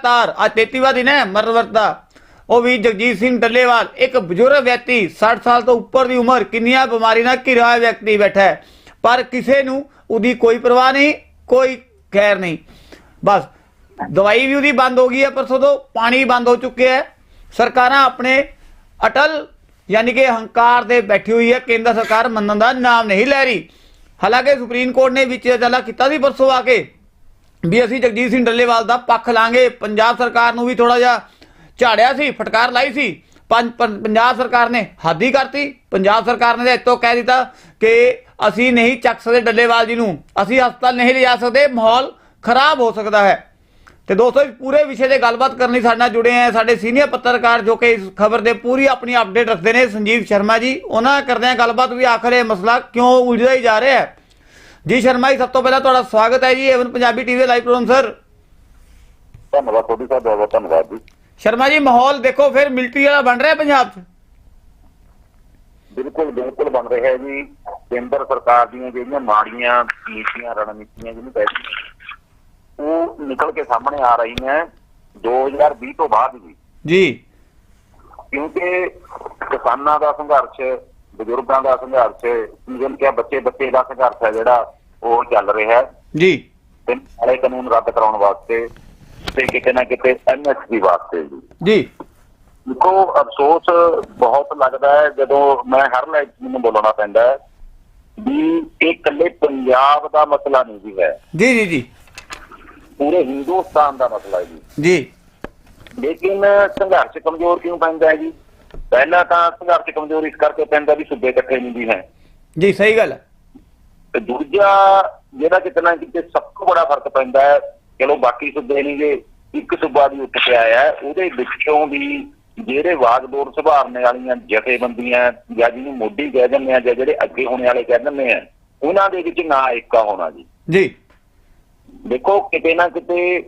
ਲਗਾਤਾਰ, ਅੱਜ 33ਵਾਂ ਦਿਨ ਹੈ, ਮਰਨ ਦਾ। ਉਹ ਵੀ ਜਗਜੀਤ ਸਿੰਘ ਡੱਲੇਵਾਲ, ਇੱਕ ਬਜ਼ੁਰਗ ਵਿਅਕਤੀ 60 ਸਾਲ ਤੋਂ ਉੱਪਰ ਦੀ ਉਮਰ, ਕਿੰਨੀਆਂ ਬਿਮਾਰੀ ਨਾਲ ਘਿਰਿਆ ਹੋਇਆ ਵਿਅਕਤੀ ਬੈਠਾ ਹੈ। ਪਰ ਕਿਸੇ ਨੂੰ ਉਹਦੀ ਕੋਈ ਪਰਵਾਹ ਨਹੀਂ, ਕੋਈ ਖੈਰ ਨਹੀਂ। ਬਸ, ਦਵਾਈ ਵੀ ਉਹਦੀ ਬੰਦ ਹੋ ਗਈ ਹੈ ਪਰਸੋਂ ਤੋਂ, ਪਾਣੀ ਬੰਦ ਹੋ ਚੁੱਕਿਆ ਹੈ। ਸਰਕਾਰਾਂ ਆਪਣੇ ਅਟਲ, ਯਾਨੀ ਕਿ ਹੰਕਾਰ ਦੇ ਬੈਠੀ ਹੋਈ ਹੈ, ਕੇਂਦਰ ਸਰਕਾਰ ਮੰਨਣ ਦਾ ਨਾਮ ਨਹੀਂ ਲੈ ਰਹੀ। ਹਾਲਾਂਕਿ ਸੁਪਰੀਮ ਕੋਰਟ ਨੇ ਵਿੱਚ ਅਦਾਲਤ ਕੀਤਾ ਸੀ ਪਰਸੋਂ ਆ ਕੇ। ਵੀ ਅਸੀਂ ਜਗਜੀਤ ਸਿੰਘ ਡੱਲੇਵਾਲ ਦਾ ਪੱਖ ਲਾਂਗੇ। ਪੰਜਾਬ ਸਰਕਾਰ ਨੂੰ ਵੀ ਥੋੜਾ ਜਿਹਾ ਝਾੜਿਆ ਸੀ, ਫਟਕਾਰ ਲਾਈ ਸੀ। ਪੰਜਾਬ ਸਰਕਾਰ ਨੇ ਹਾਦੀ ਕਰਤੀ। ਪੰਜਾਬ ਸਰਕਾਰ ਨੇ ਤਾਂ ਇੱਥੋਂ ਕਹਿ ਦਿੱਤਾ ਕਿ ਅਸੀਂ ਨਹੀਂ ਚੱਕ ਸਕਦੇ ਡੱਲੇਵਾਲ ਜੀ ਨੂੰ। ਅਸੀਂ ਹਸਪਤਾਲ ਨਹੀਂ ਲਿਜਾ ਸਕਦੇ, ਮਾਹੌਲ ਖਰਾਬ ਹੋ ਸਕਦਾ ਹੈ। ਤੇ ਦੋਸਤੋ, ਇਸ ਪੂਰੇ ਵਿਸ਼ੇ ਤੇ ਗੱਲਬਾਤ ਕਰਨ ਲਈ ਸਾਡੇ ਨਾਲ ਜੁੜੇ ਆ ਸਾਡੇ ਸੀਨੀਅਰ ਪੱਤਰਕਾਰ ਜੋ ਕਿ ਇਸ ਖਬਰ ਦੇ ਪੂਰੀ ਆਪਣੀ ਅਪਡੇਟ ਰੱਖਦੇ ਨੇ, ਸੰਜੀਵ ਸ਼ਰਮਾ ਜੀ। ਉਹਨਾਂ ਨਾਲ ਕਰਦੇ ਆ ਗੱਲਬਾਤ ਵੀ। ਆਖਰ ਇਹ ਮਸਲਾ ਕਿਉਂ ਉਲਝਦਾ ਹੀ ਜਾ ਰਿਹਾ ਹੈ? ਜੀ ਸ਼ਰਮਾ ਜੀ ਸਭ ਤੋਂ ਪਹਿਲਾਂ ਤੁਹਾਡਾ ਸਵਾਗਤ ਹੈ ਜੀ ਏਵਨ ਪੰਜਾਬੀ ਟੀਵੀ ਦੇ ਲਾਈਵ ਪ੍ਰੋਗਰਾਮ ਸਰ ਧੰਨਵਾਦ ਤੁਹਾਡੀ ਸਾਹਿਬ ਬਹੁਤ ਬਹੁਤ ਧੰਨਵਾਦ ਜੀ। ਸ਼ਰਮਾ ਜੀ ਮਾਹੌਲ ਦੇਖੋ ਫਿਰ ਮਿਲਟਰੀ ਵਾਲਾ ਬਣ ਰਿਹਾ ਪੰਜਾਬ 'ਚ? ਬਿਲਕੁਲ ਬਿਲਕੁਲ ਬਣ ਰਿਹਾ ਹੈ ਜੀ। ਕੇਂਦਰ ਸਰਕਾਰ ਦੀਆਂ ਜਿਹੜੀਆਂ ਮਾੜੀਆਂ ਨੀਤੀਆਂ ਰਣਨੀਤੀਆਂ ਜਿਹਨੂੰ ਕਹਿੰਦੇ ਉਹ ਨਿਕਲ ਕੇ ਸਾਹਮਣੇ ਆ ਰਹੀਆਂ 2020 ਤੋਂ ਬਾਅਦ ਜੀ ਜੀ। ਕਿਉਂਕਿ ਕਿਸਾਨਾਂ ਦਾ ਸੰਘਰਸ਼ ਬਜ਼ੁਰਗਾਂ ਦਾ ਸੰਘਰਸ਼ ਜਿਵੇਂ ਕਿ ਬੱਚੇ ਬੱਚੇ ਦਾ ਸੰਘਰਸ਼ ਹੈ ਜਿਹੜਾ ਉਹ ਚੱਲ ਰਿਹਾ ਹੈ। ਜੀ। ਤੇ ਨਾਲੇ ਕਾਨੂੰਨ ਰੱਦ ਕਰਾਉਣ ਵਾਸਤੇ ਤੇ ਕਿਤੇ ਨਾ ਕਿਤੇ ਐਮਐਸਪੀ ਵਾਸਤੇ ਜੀ ਜੀ। ਦੇਖੋ ਅਫਸੋਸ ਬਹੁਤ ਲੱਗਦਾ ਹੈ ਜਦੋਂ ਮੈਂ ਹਰ ਲਾਈਫ ਮੈਨੂੰ ਬੋਲਣਾ ਪੈਂਦਾ ਹੈ ਵੀ ਇਹ ਇਕੱਲੇ ਪੰਜਾਬ ਦਾ ਮਸਲਾ ਨਹੀਂ ਜੀ ਹੈ। ਜੀ ਜੀ ਜੀ। ਪੂਰੇ ਹਿੰਦੁਸਤਾਨ ਦਾ ਮਸਲਾ ਹੈ ਜੀ। ਜੀ। ਲੇਕਿਨ ਸੰਘਰਸ਼ ਕਮਜ਼ੋਰ ਕਿਉਂ ਪੈਂਦਾ ਹੈ ਜੀ? ਪਹਿਲਾਂ ਤਾਂ ਸੰਘਰਸ਼ ਕਮਜ਼ੋਰ ਇਸ ਕਰਕੇ ਪੈਂਦਾ ਵੀ ਸੂਬੇ ਇਕੱਠੇ ਨਹੀਂ ਜੀ ਹੈ। ਜੀ ਸਹੀ ਗੱਲ ਹੈ। ਤੇ ਦੂਜਾ ਜਿਹੜਾ ਕਿਤੇ ਨਾ ਕਿਤੇ ਸਭ ਤੋਂ ਬੜਾ ਫ਼ਰਕ ਪੈਂਦਾ ਹੈ ਚਲੋ ਬਾਕੀ ਸੂਬੇ ਨਹੀਂ ਜੇ ਇੱਕ ਸੂਬਾ ਵੀ ਉੱਠ ਕੇ ਆਇਆ ਹੈ, ਉਹਦੇ ਵਿੱਚੋਂ ਵੀ ਜਿਹੜੇ ਵਾਗਡੋਰ ਸੁਧਾਰਨੇ ਵਾਲੀਆਂ ਜਥੇਬੰਦੀਆਂ ਜਾਂ ਜਿਹਨੂੰ ਮੋਢੀ ਕਹਿ ਦਿੰਦੇ ਆ ਜਾਂ ਜਿਹੜੇ ਅੱਗੇ ਹੋਣੇ ਵਾਲੇ ਕਹਿ ਦਿੰਦੇ ਆ ਉਹਨਾਂ ਦੇ ਵਿੱਚ ਨਾ ਏਕਾ ਹੋਣਾ ਜੀ। ਜੀ। ਦੇਖੋ ਕਿਤੇ ਨਾ ਕਿਤੇ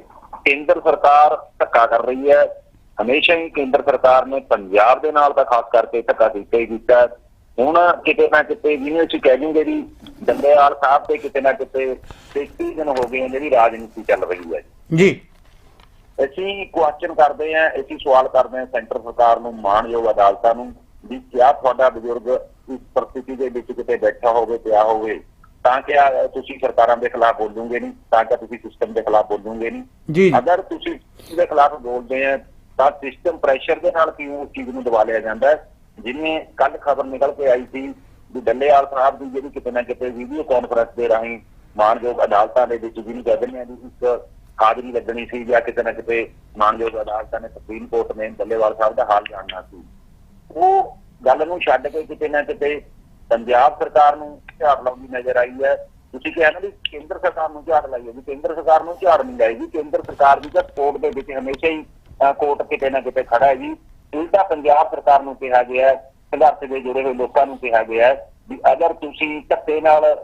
ਕੇਂਦਰ ਸਰਕਾਰ ਧੱਕਾ ਕਰ ਰਹੀ ਹੈ ਹਮੇਸ਼ਾ ਹੀ ਕੇਂਦਰ ਸਰਕਾਰ ਨੇ ਪੰਜਾਬ ਦੇ ਨਾਲ ਤਾਂ ਖਾਸ ਕਰਕੇ ਧੱਕਾ ਕੀਤਾ ਹੀ ਹੈ। ਹੁਣ ਕਿਤੇ ਨਾ ਕਿਤੇ ਜਿਵੇਂ ਅਸੀਂ ਕਹਿ ਜੂਗੇ ਵੀ ਡੰਡੇਵਾਲ ਸਾਹਿਬ ਤੇ ਕਿਤੇ ਨਾ ਕਿਤੇ 33 ਦਿਨ ਹੋ ਗਏ ਜਿਹੜੀ ਰਾਜਨੀਤੀ ਚੱਲ ਰਹੀ ਹੈ। ਜੀ। ਅਸੀਂ ਕੁਐਸਚਨ ਕਰਦੇ ਆਂ ਅਸੀਂ ਸਵਾਲ ਕਰਦੇ ਆਂ ਸੈਂਟਰ ਸਰਕਾਰ ਨੂੰ ਮਾਣਯੋਗ ਅਦਾਲਤਾਂ ਨੂੰ ਵੀ ਕਿਆ ਤੁਹਾਡਾ ਬਜ਼ੁਰਗ ਇਸ ਪਰਿਸਥਿਤੀ ਦੇ ਵਿੱਚ ਕਿਤੇ ਬੈਠਾ ਹੋਵੇ ਪਿਆ ਹੋਵੇ ਤਾਂ ਕਿ ਤੁਸੀਂ ਸਰਕਾਰਾਂ ਦੇ ਖਿਲਾਫ ਬੋਲੋਗੇ ਨਹੀਂ ਤਾਂ ਕਿ ਤੁਸੀਂ ਸਿਸਟਮ ਦੇ ਖਿਲਾਫ ਬੋਲੋਗੇ ਨਹੀਂ। ਜੀ। ਅਗਰ ਤੁਸੀਂ ਇਹਦੇ ਖਿਲਾਫ ਬੋਲਦੇ ਆ ਤਾਂ ਸਿਸਟਮ ਪ੍ਰੈਸ਼ਰ ਦੇ ਨਾਲ ਕਿਉਂ ਉਸ ਚੀਜ਼ ਨੂੰ ਦਬਾ ਲਿਆ ਜਾਂਦਾ ਜਿਵੇਂ ਕੱਲ ਖਬਰ ਨਿਕਲ ਕੇ ਆਈ ਸੀ ਵੀ ਡੱਲੇਵਾਲ ਸਾਹਿਬ ਦੀ ਜਿਹੜੀ ਕਿਤੇ ਨਾ ਕਿਤੇ ਵੀਡੀਓ ਕਾਨਫਰੰਸ ਦੇ ਰਾਹੀਂ ਮਾਨਯੋਗ ਅਦਾਲਤਾਂ ਦੇ ਵਿੱਚ ਜਿਹਨੂੰ ਕਹਿ ਦਿੰਦੇ ਆ ਵੀ ਇੱਕ ਹਾਜ਼ਰੀ ਲੱਗਣੀ ਸੀ ਜਾਂ ਕਿਤੇ ਨਾ ਕਿਤੇ ਮਾਨਯੋਗ ਅਦਾਲਤਾਂ ਨੇ ਸੁਪਰੀਮ ਕੋਰਟ ਨੇ ਡੱਲੇਵਾਲ ਸਾਹਿਬ ਦਾ ਹਾਲ ਜਾਣਨਾ ਸੀ। ਉਹ ਗੱਲ ਨੂੰ ਛੱਡ ਕੇ ਕਿਤੇ ਨਾ ਕਿਤੇ ਪੰਜਾਬ ਸਰਕਾਰ ਨੂੰ ਝਾੜ ਲਾਉਂਦੀ ਨਜ਼ਰ ਆਈ ਹੈ। ਤੁਸੀਂ ਕਿਹਾ ਨਾ ਵੀ ਕੇਂਦਰ ਸਰਕਾਰ ਨੂੰ ਝਾੜ ਲਾਈ ਹੈ ਵੀ ਕੇਂਦਰ ਸਰਕਾਰ ਨੂੰ ਝਾੜ ਨਹੀਂ ਲਾਈ ਜੀ ਕੇਂਦਰ ਸਰਕਾਰ ਦੀ ਤਾਂ ਕੋਰਟ ਦੇ ਵਿੱਚ ਹਮੇਸ਼ਾ ਹੀ ਕੋਰਟ ਕਿਤੇ ਨਾ ਕਿਤੇ ਖੜਾ ਹੈ ਜੀ। ਉਲਟਾ ਪੰਜਾਬ ਸਰਕਾਰ ਨੂੰ ਕਿਹਾ ਗਿਆ ਸੰਘਰਸ਼ ਦੇ ਜੁੜੇ ਹੋਏ ਲੋਕਾਂ ਨੂੰ ਕਿਹਾ ਗਿਆ ਵੀ ਅਗਰ ਤੁਸੀਂ ਧੱਕੇ ਨਾਲ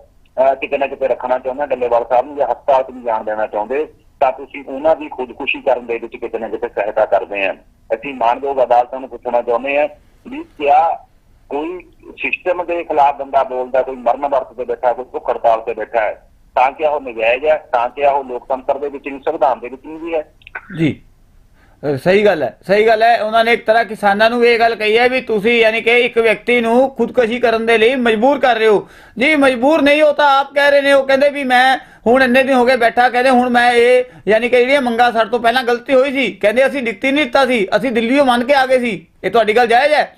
ਕਿਤੇ ਨਾ ਕਿਤੇ ਰੱਖਣਾ ਚਾਹੁੰਦੇ ਹੋ, ਡੱਲੇਵਾਲ ਸਾਹਿਬ ਨੂੰ ਜਾਂ ਹਸਪਤਾਲ 'ਚ ਨਹੀਂ ਜਾਣ ਦੇਣਾ ਚਾਹੁੰਦੇ, ਤਾਂ ਤੁਸੀਂ ਉਹਨਾਂ ਦੀ ਖੁਦਕੁਸ਼ੀ ਕਰਨ ਦੇ ਵਿੱਚ ਕਿਤੇ ਨਾ ਕਿਤੇ ਸਹਾਇਤਾ ਕਰਦੇ ਆ। ਅਸੀਂ ਮਾਨਯੋਗ ਅਦਾਲਤਾਂ ਨੂੰ ਪੁੱਛਣਾ ਚਾਹੁੰਦੇ ਆ ਵੀ ਕਿਆ ਕੋਈ ਸਿਸਟਮ ਦੇ ਖਿਲਾਫ ਬੰਦਾ ਬੋਲਦਾ, ਕੋਈ ਮਰਨ ਵਰਤ ਤੇ ਬੈਠਾ, ਕੋਈ ਭੁੱਖ ਹੜਤਾਲ ਤੇ ਬੈਠਾ ਹੈ, ਤਾਂ ਕਿ ਉਹ ਨਜਾਇਜ਼ ਹੈ, ਤਾਂ ਕਿ ਉਹ ਲੋਕਤੰਤਰ ਦੇ ਵਿੱਚ ਨਹੀਂ, ਸੰਵਿਧਾਨ ਦੇ ਵਿੱਚ ਨਹੀਂ ਵੀ ਹੈ? ਜੀ। ਸਹੀ ਗੱਲ ਹੈ, ਸਹੀ ਗੱਲ ਹੈ। ਉਹਨਾਂ ਨੇ ਇੱਕ ਤਰ੍ਹਾਂ ਕਿਸਾਨਾਂ ਨੂੰ ਇਹ ਗੱਲ ਕਹੀ ਹੈ ਵੀ ਤੁਸੀਂ ਯਾਨੀ ਕਿ ਇੱਕ ਵਿਅਕਤੀ ਨੂੰ ਖੁਦਕੁਸ਼ੀ ਕਰਨ ਦੇ ਲਈ ਮਜਬੂਰ ਕਰ ਰਹੇ ਹੋ। ਜੀ, ਮਜਬੂਰ ਨਹੀਂ ਹੋ ਤਾਂ ਆਪ ਕਹਿ ਰਹੇ ਨੇ, ਉਹ ਕਹਿੰਦੇ ਵੀ ਮੈਂ ਹੁਣ ਇੰਨੇ ਦਿਨ ਹੋ ਗਏ ਬੈਠਾ, ਕਹਿੰਦੇ ਹੁਣ ਮੈਂ ਇਹ ਯਾਨੀ ਕਿ ਜਿਹੜੀਆਂ ਮੰਗਾ ਸਾਡੇ ਤੋਂ ਪਹਿਲਾਂ ਗਲਤੀ ਹੋਈ ਸੀ, ਕਹਿੰਦੇ ਅਸੀਂ ਲਿਖਤੀ ਨਹੀਂ ਦਿੱਤਾ ਸੀ, ਅਸੀਂ ਦਿੱਲੀੋਂ ਮੰਨ ਕੇ ਆ ਗਏ ਸੀ। ਇਹ ਤੁਹਾਡੀ ਗੱਲ ਜਾਇਜ਼ ਹੈ?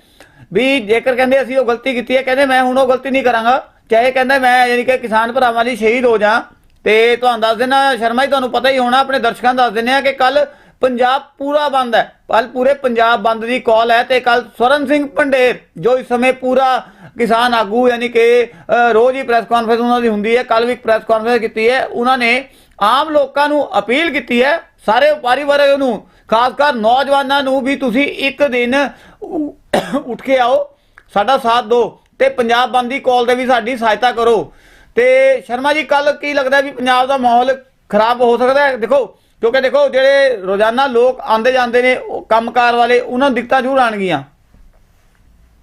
ਵੀ ਜੇਕਰ ਕਹਿੰਦੇ ਅਸੀਂ ਉਹ ਗਲਤੀ ਕੀਤੀ ਹੈ, ਕਹਿੰਦੇ ਮੈਂ ਹੁਣ ਉਹ ਗਲਤੀ ਨਹੀਂ ਕਰਾਂਗਾ, ਚਾਹੇ ਕਹਿੰਦਾ ਮੈਂ ਯਾਨੀ ਕਿ ਕਿਸਾਨ ਭਰਾਵਾਂ ਲਈ ਸ਼ਹੀਦ ਹੋ ਜਾ, ਤੇ ਤੁਹਾਨੂੰ ਦੱਸ ਦੇਣਾ ਸ਼ਰਮਾ ਜੀ, ਤੁਹਾਨੂੰ ਪਤਾ ਹੀ ਹੋਣਾ, ਆਪਣੇ ਦਰਸ਼ਕਾਂ ਨੂੰ ਦੱਸ ਦਿੰਦੇ ਆ ਕਿ ਕੱਲ ਪੰਜਾਬ ਪੂਰਾ ਬੰਦ ਹੈ। ਕੱਲ ਪੂਰੇ ਪੰਜਾਬ ਬੰਦ ਦੀ ਕਾਲ ਹੈ ਤੇ ਕੱਲ ਸਵਰਨ ਸਿੰਘ ਪੰਡੇਰ ਜੋ ਇਸ ਸਮੇਂ ਪੂਰਾ ਕਿਸਾਨ ਆਗੂ ਯਾਨੀ ਕਿ ਰੋਜ਼ ਹੀ ਪ੍ਰੈਸ ਕਾਨਫਰੰਸ ਉਹਨਾਂ ਦੀ ਹੁੰਦੀ ਹੈ ਕੱਲ ਵੀ ਪ੍ਰੈਸ ਕਾਨਫਰੰਸ ਕੀਤੀ ਹੈ। ਉਹਨਾਂ ਨੇ ਆਮ ਲੋਕਾਂ ਨੂੰ ਅਪੀਲ ਕੀਤੀ ਹੈ, ਸਾਰੇ ਵਪਾਰੀ ਵਰਗ ਨੂੰ, ਖਾਸ ਕਰ ਨੌਜਵਾਨਾਂ ਨੂੰ ਵੀ ਤੁਸੀਂ ਇੱਕ ਦਿਨ ਉੱਠ ਕੇ ਆਓ, ਸਾਡਾ ਸਾਥ ਦਿਓ ਤੇ ਪੰਜਾਬ ਬੰਦ ਦੀ ਕਾਲ ਤੇ ਵੀ ਸਾਡੀ ਸਹਾਇਤਾ ਕਰੋ। ਤੇ ਸ਼ਰਮਾ ਜੀ ਕੱਲ ਕੀ ਲੱਗਦਾ ਵੀ ਪੰਜਾਬ ਦਾ ਮਾਹੌਲ ਖਰਾਬ ਹੋ ਸਕਦਾ ਹੈ? ਦੇਖੋ ਕਿਉਂਕਿ ਦੇਖੋ ਜਿਹੜੇ ਰੋਜ਼ਾਨਾ ਲੋਕ ਆਉਂਦੇ ਜਾਂਦੇ ਨੇ ਉਹ ਕੰਮਕਾਰ ਵਾਲੇ ਉਹਨਾਂ ਨੂੰ ਦਿੱਕਤਾਂ ਜ਼ਰੂਰ ਆਣਗੀਆਂ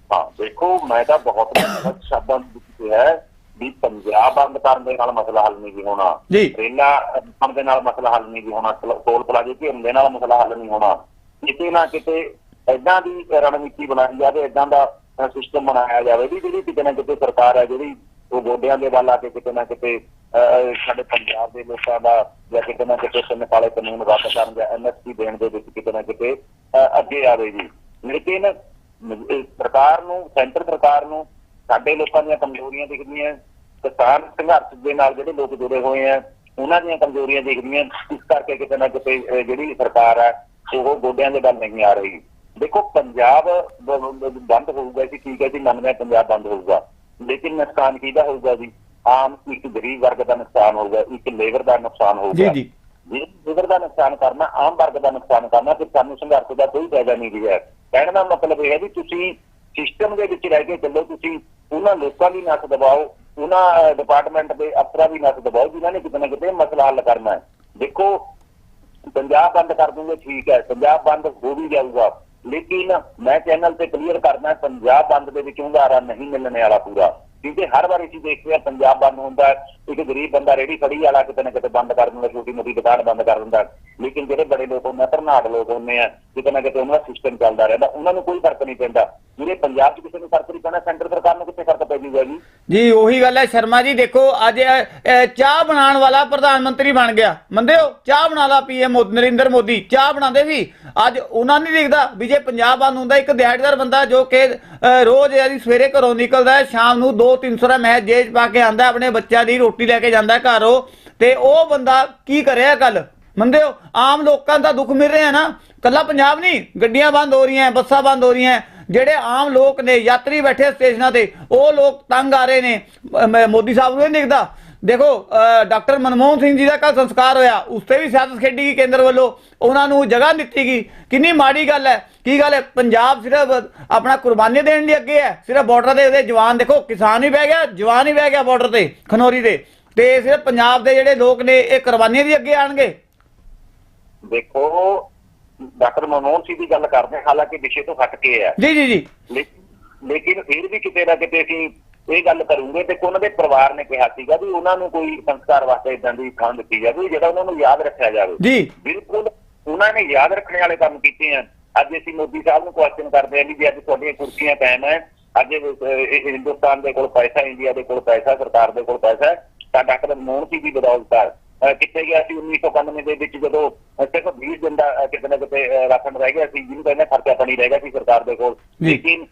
ਹਾਂ ਦੇਖੋ ਮੈਂ ਤਾਂ ਬਹੁਤ ਸ਼ਬਦਾਂ ਕਿਹਾ ਹੈ ਵੀ ਪੰਜਾਬ ਬੰਦ ਕਰਨ ਦੇ ਨਾਲ ਮਸਲਾ ਹੱਲ ਨਹੀਂ ਹੋਣਾ। ਜੀ। ਰੇਲਾ ਬੰਦ ਦੇ ਨਾਲ ਮਸਲਾ ਹੱਲ ਨਹੀਂ ਹੋਣਾ ਟੋਲ- ਪਲਾਜ਼ੇ ਘੇਰਨ ਦੇ ਨਾਲ ਮਸਲਾ ਹੱਲ ਨਹੀਂ ਹੋਣਾ। ਕਿਤੇ ਨਾ ਕਿਤੇ ਐਦਾਂ ਦੀ ਰਣਨੀਤੀ ਬਣਾਈ ਜਾਵੇ ਐਦਾਂ ਦਾ ਸਿਸਟਮ ਬਣਾਇਆ ਜਾਵੇ ਵੀ ਜਿਹੜੀ ਕਿਤੇ ਨਾ ਕਿਤੇ ਸਰਕਾਰ ਹੈ ਜਿਹੜੀ ਉਹ ਗੋਡਿਆਂ ਦੇ ਵੱਲ ਆ ਕੇ ਕਿਤੇ ਨਾ ਕਿਤੇ ਸਾਡੇ ਪੰਜਾਬ ਦੇ ਲੋਕਾਂ ਦਾ ਜਾਂ ਕਿਤੇ ਨਾ ਕਿਤੇ ਤਿੰਨ ਕਾਲੇ ਕਾਨੂੰਨ ਰੱਦ ਕਰਨ ਜਾਂ ਐਮਐਸਪੀ ਦੇਣ ਦੇ ਵਿੱਚ ਕਿਤੇ ਨਾ ਕਿਤੇ ਅੱਗੇ ਆਵੇ ਜੀ। ਲੇਕਿਨ ਸਰਕਾਰ ਨੂੰ, ਸੈਂਟਰ ਸਰਕਾਰ ਨੂੰ ਸਾਡੇ ਲੋਕਾਂ ਦੀਆਂ ਕਮਜ਼ੋਰੀਆਂ ਦਿਖਦੀਆਂ, ਕਿਸਾਨ ਸੰਘਰਸ਼ ਦੇ ਨਾਲ ਜਿਹੜੇ ਲੋਕ ਜੁੜੇ ਹੋਏ ਆ, ਉਹਨਾਂ ਦੀਆਂ ਕਮਜ਼ੋਰੀਆਂ ਦਿਖਦੀਆਂ, ਇਸ ਕਰਕੇ ਕਿਤੇ ਨਾ ਕਿਤੇ ਜਿਹੜੀ ਸਰਕਾਰ ਹੈ ਉਹ ਗੋਡਿਆਂ ਦੇ ਵੱਲ ਨਹੀਂ ਆ ਰਹੀ। ਦੇਖੋ, ਪੰਜਾਬ ਬੰਦ ਹੋਊਗਾ ਜੀ, ਠੀਕ ਹੈ ਜੀ ਮੰਨਦੇ ਪੰਜਾਬ ਬੰਦ ਹੋਊਗਾ। ਲੇਕਿਨ ਨੁਕਸਾਨ ਕਿਹਦਾ ਹੋਊਗਾ ਜੀ? ਆਮ ਇੱਕ ਗਰੀਬ ਵਰਗ ਦਾ ਨੁਕਸਾਨ ਹੋਊਗਾ ਇੱਕ ਲੇਬਰ ਦਾ ਨੁਕਸਾਨ ਹੋਊਗਾ ਜੀ ਜੇ। ਲੇਬਰ ਦਾ ਨੁਕਸਾਨ ਕਰਨਾ ਆਮ ਵਰਗ ਦਾ ਨੁਕਸਾਨ ਕਰਨਾ ਫਿਰ ਸਾਨੂੰ ਸੰਘਰਸ਼ ਦਾ ਕੋਈ ਫਾਇਦਾ ਨਹੀਂ ਰਿਹਾ। ਕਹਿਣ ਦਾ ਮਤਲਬ ਇਹ ਹੈ ਵੀ ਤੁਸੀਂ ਸਿਸਟਮ ਦੇ ਵਿੱਚ ਰਹਿ ਕੇ ਚੱਲੋ ਤੁਸੀਂ ਉਹਨਾਂ ਲੋਕਾਂ ਦੀ ਨੱਥ ਦਬਾਓ ਉਹਨਾਂ ਡਿਪਾਰਟਮੈਂਟ ਦੇ ਅਫਸਰਾਂ ਦੀ ਨੱਥ ਦਬਾਓ ਜਿਨ੍ਹਾਂ ਨੇ ਕਿਤੇ ਨਾ ਕਿਤੇ ਮਸਲਾ ਹੱਲ ਕਰਨਾ ਹੈ। ਦੇਖੋ ਪੰਜਾਬ ਬੰਦ ਕਰ ਦੂੰਗੇ ਠੀਕ ਹੈ ਪੰਜਾਬ ਬੰਦ ਹੋ ਵੀ ਜਾਊਗਾ। ਲੇਕਿਨ ਮੈਂ ਚੈਨਲ ਤੇ ਕਲੀਅਰ ਕਰਨਾ ਪੰਜਾਬ ਬੰਦ ਦੇ ਵਿੱਚ ਹੁੰਗਾਰਾ ਨਹੀਂ ਮਿਲਣੇ ਵਾਲਾ ਪੂਰਾ। ਕਿਉਂਕਿ ਹਰ ਵਾਰ ਅਸੀਂ ਦੇਖਦੇ ਹਾਂ ਪੰਜਾਬ ਬੰਦ ਹੁੰਦਾ ਇੱਕ ਗਰੀਬ ਬੰਦਾ ਰੇੜੀ ਫੜੀ ਵਾਲਾ ਕਿਤੇ ਨਾ ਕਿਤੇ ਬੰਦ ਕਰ ਦਿੰਦਾ, ਛੋਟੀ ਮੋਟੀ ਦੁਕਾਨ ਬੰਦ ਕਰ ਦਿੰਦਾ। ਲੇਕਿਨ ਜਿਹੜੇ ਬੜੇ ਲੋਕ ਹੁੰਦੇ ਆ, ਧਰਨਾਟ ਲੋਕ ਹੁੰਦੇ ਆ, ਕਿਤੇ ਨਾ ਕਿਤੇ ਉਹਨਾਂ ਦਾ ਸਿਸਟਮ ਚੱਲਦਾ ਰਹਿੰਦਾ। ਉਹਨਾਂ ਨੂੰ ਕੋਈ ਫ਼ਰਕ ਨਹੀਂ ਪੈਂਦਾ। ਜਿਹੜੇ ਪੰਜਾਬ 'ਚ ਕਿਸੇ ਨੂੰ ਫ਼ਰਕ ਨਹੀਂ ਪੈਣਾ, ਸੈਂਟਰ ਸਰਕਾਰ ਨੂੰ ਕਿੱਥੇ ਫ਼ਰਕ ਪੈ ਜੂਗਾ ਜੀ, ਉਹੀ ਗੱਲ ਹੈ, ਸ਼ਰਮਾ ਜੀ, ਦੇਖੋ, ਅੱਜ ਚਾਹ ਬਣਾਉਣ ਵਾਲਾ ਪ੍ਰਧਾਨ ਮੰਤਰੀ ਬਣ ਗਿਆ। ਮੰਨਦੇ ਹੋ? ਚਾਹ ਬਣਾ ਪੀਐਮ ਨਰਿੰਦਰ ਮੋਦੀ। ਚਾਹ ਬਣਾਉਂਦੇ ਸੀ। ਅੱਜ ਉਹਨਾਂ ਨਹੀਂ ਦਿਖਦਾ ਵੀ ਜੇ ਪੰਜਾਬ ਬੰਦ ਹੁੰਦਾ, ਇੱਕ ਦਿਹਾੜੀਦਾਰ ਬੰਦਾ ਜੋ ਕਿ ਰੋਜ਼ ਯਾਨੀ ਸਵੇਰੇ ਘਰੋਂ ਨਿਕਲਦਾ ਹੈ, ਸ਼ਾਮ ਨੂੰ 2-300 ਦਾ ਮਹਿਜ ਜੇਜ ਪਾ ਕੇ ਆਂਦਾ ਆਪਣੇ ਬੱਚਿਆਂ ਦੀ ਰੋਟੀ ਲੈ ਕੇ ਜਾਂਦਾ ਘਰੋਂ ਤੇ ਉਹ ਬੰਦਾ ਕੀ ਕਰਿਆ ਕੱਲ ਮੰਨਦੇ ਹੋ? ਆਮ ਲੋਕਾਂ ਦਾ ਦੁੱਖ ਮਿਲ ਰਿਹਾ ਨਾ। ਕੱਲਾ ਪੰਜਾਬ ਨਹੀਂ, ਗੱਡੀਆਂ ਬੰਦ ਹੋ ਰਹੀਆਂ, ਬੱਸਾਂ ਬੰਦ ਹੋ ਰਹੀਆਂ। ਜਿਹੜੇ ਆਮ ਲੋਕ ਨੇ, ਯਾਤਰੀ ਬੈਠੇ ਸਟੇਸ਼ਨਾਂ ਤੇ, ਉਹ ਲੋਕ ਤੰਗ ਆ ਰਹੇ ਨੇ। ਮੋਦੀ ਸਾਹਿਬ ਨੂੰ ਇਹ ਦਿਖਦਾ। ਦੇਖੋ ਡਾਕਟਰ ਮਨਮੋਹਨ ਸਿੰਘ ਜੀ ਦਾ ਕੱਲ ਸੰਸਕਾਰ ਹੋਇਆ। ਉਸ ਤੇ ਵੀ ਸਿਆਸਤ ਖੇਡੀ ਗਈ ਕੇਂਦਰ ਵੱਲੋਂ। ਉਹਨਾਂ ਨੂੰ ਜਗ੍ਹਾ ਦਿੱਤੀ ਗਈ। ਕਿੰਨੀ ਮਾੜੀ ਗੱਲ ਹੈ। ਕੀ ਗੱਲ ਹੈ? ਪੰਜਾਬ ਸਿਰਫ ਆਪਣਾ ਕੁਰਬਾਨੀ ਦੇਣ ਲਈ ਅੱਗੇ ਹੈ। ਸਿਰਫ ਬਾਰਡਰ ਦੇ ਉਹਦੇ ਜਵਾਨ ਦੇਖੋ, ਕਿਸਾਨ ਹੀ ਬਹਿ ਗਿਆ, ਜਵਾਨ ਹੀ ਬਹਿ ਗਿਆ ਬਾਰਡਰ ਤੇ, ਖਨੌਰੀ ਦੇ ਤੇ ਸਿਰਫ ਪੰਜਾਬ ਦੇ ਜਿਹੜੇ ਲੋਕ ਨੇ, ਇਹ ਕੁਰਬਾਨੀਆਂ ਦੀ ਅੱਗੇ ਆਣਗੇ। ਦੇਖੋ ਡਾਕਟਰ ਮਨਮੋਹਨ ਸਿੰਘ ਦੀ ਗੱਲ ਕਰਦੇ ਹਾਂ, ਹਾਲਾਂਕਿ ਵਿਸ਼ੇ ਤੋਂ ਹਟ ਕੇ ਹੈ। ਜੀ ਜੀ ਜੀ। ਲੇਕਿਨ ਫਿਰ ਵੀ ਕਿਤੇ ਨਾ ਕਿਤੇ ਅਸੀਂ ਇਹ ਗੱਲ ਕਰੂੰਗੇ ਤੇ ਉਹਨਾਂ ਦੇ ਪਰਿਵਾਰ ਨੇ ਕਿਹਾ ਸੀਗਾ ਵੀ ਉਹਨਾਂ ਨੂੰ ਕੋਈ ਸੰਸਕਾਰ ਵਾਸਤੇ ਇਦਾਂ ਦੀ ਥਾਂ ਦਿੱਤੀ ਜਾਵੇ ਜਿਹੜਾ ਉਹਨਾਂ ਨੂੰ ਯਾਦ ਰੱਖਿਆ ਜਾਵੇ। ਜੀ। ਬਿਲਕੁਲ ਉਹਨਾਂ ਨੇ ਯਾਦ ਰੱਖਣ ਵਾਲੇ ਕੰਮ ਕੀਤੇ ਆ। ਅੱਜ ਅਸੀਂ ਮੋਦੀ ਸਾਹਿਬ ਨੂੰ ਕੁਐਸਚਨ ਕਰਦੇ ਆ ਵੀ ਜੇ ਅੱਜ ਤੁਹਾਡੀਆਂ ਕੁਰਸੀਆਂ ਕਾਇਮ ਹੈ ਅੱਜ ਇਹ ਹਿੰਦੁਸਤਾਨ ਦੇ ਕੋਲ ਪੈਸਾ ਇੰਡੀਆ ਦੇ ਕੋਲ ਪੈਸਾ ਸਰਕਾਰ ਦੇ ਕੋਲ ਪੈਸਾ ਤਾਂ ਡਾਕਟਰ ਮਨਮੋਹਨ ਸਿੰਘ ਦੀ ਬਦੌਲਤ ਕਿੱਥੇ ਗਿਆ ਸੀ 1991 ਦੇ ਵਿੱਚ ਜਦੋਂ ਸਿਰਫ 20 ਦਿਨ ਦਾ ਕਿਤੇ ਨਾ ਕਿਤੇ ਰਾਸ਼ਨ ਰਹਿ ਗਿਆ ਸੀ ਜਿਹਨੂੰ ਕਹਿੰਦੇ ਖਰਚਾ ਪਾਣੀ ਰਹਿ ਗਿਆ ਸੀ ਸਰਕਾਰ ਦੇ ਕੋਲ। ਲੇਕਿਨ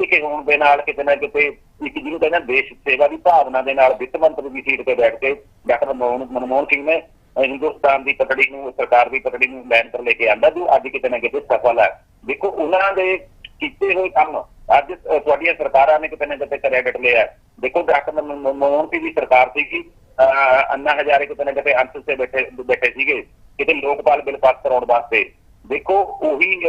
ਲਿਖੇ ਹੋਣ ਦੇ ਨਾਲ ਕਿਤੇ ਨਾ ਕਿਤੇ ਇੱਕ ਜਿਹਨੂੰ ਕਹਿੰਦੇ ਦੇਸ਼ ਸੇਵਾ ਦੀ ਭਾਵਨਾ ਦੇ ਨਾਲ ਵਿੱਤ ਮੰਤਰੀ ਦੀ ਸੀਟ ਤੇ ਬੈਠ ਕੇ ਡਾਕਟਰ ਮਨਮੋਹਨ ਸਿੰਘ ਨੇ ਹਿੰਦੁਸਤਾਨ ਦੀ ਪਟੜੀ ਨੂੰ ਸਰਕਾਰ ਦੀ ਪਟੜੀ ਨੂੰ ਲੈਣ ਪਰ ਲੈ ਕੇ ਆਂਦਾ ਜੋ ਅੱਜ ਕਿਤੇ ਨਾ ਕਿਤੇ ਸਫਲ ਹੈ ਦੇਖੋ ਉਹਨਾਂ ਦੇ ਕੀਤੇ ਹੋਏ ਕੰਮ ਅੱਜ ਤੁਹਾਡੀਆਂ ਸਰਕਾਰਾਂ ਨੇ ਕਿਤੇ ਨਾ ਕਿਤੇ ਕ੍ਰੈਡਿਟ ਲਿਆ। ਦੇਖੋ ਡਾਕਟਰ ਮਨ- ਮਨਮੋਹਨ ਸਿੰਘ ਦੀ ਸਰਕਾਰ ਸੀਗੀ ਅੰਨਾ ਹਜ਼ਾਰੇ ਕਿਤੇ ਨਾ ਕਿਤੇ ਅੰਤ ਤੇ ਬੈਠੇ ਬੈਠੇ ਸੀਗੇ। ਕਿਤੇ ਲੋਕਪਾਲ ਬਿੱਲ ਪਾਸ ਕਰਾਉਣ ਵਾਸਤੇ। ਦੇਖੋ ਉਹੀ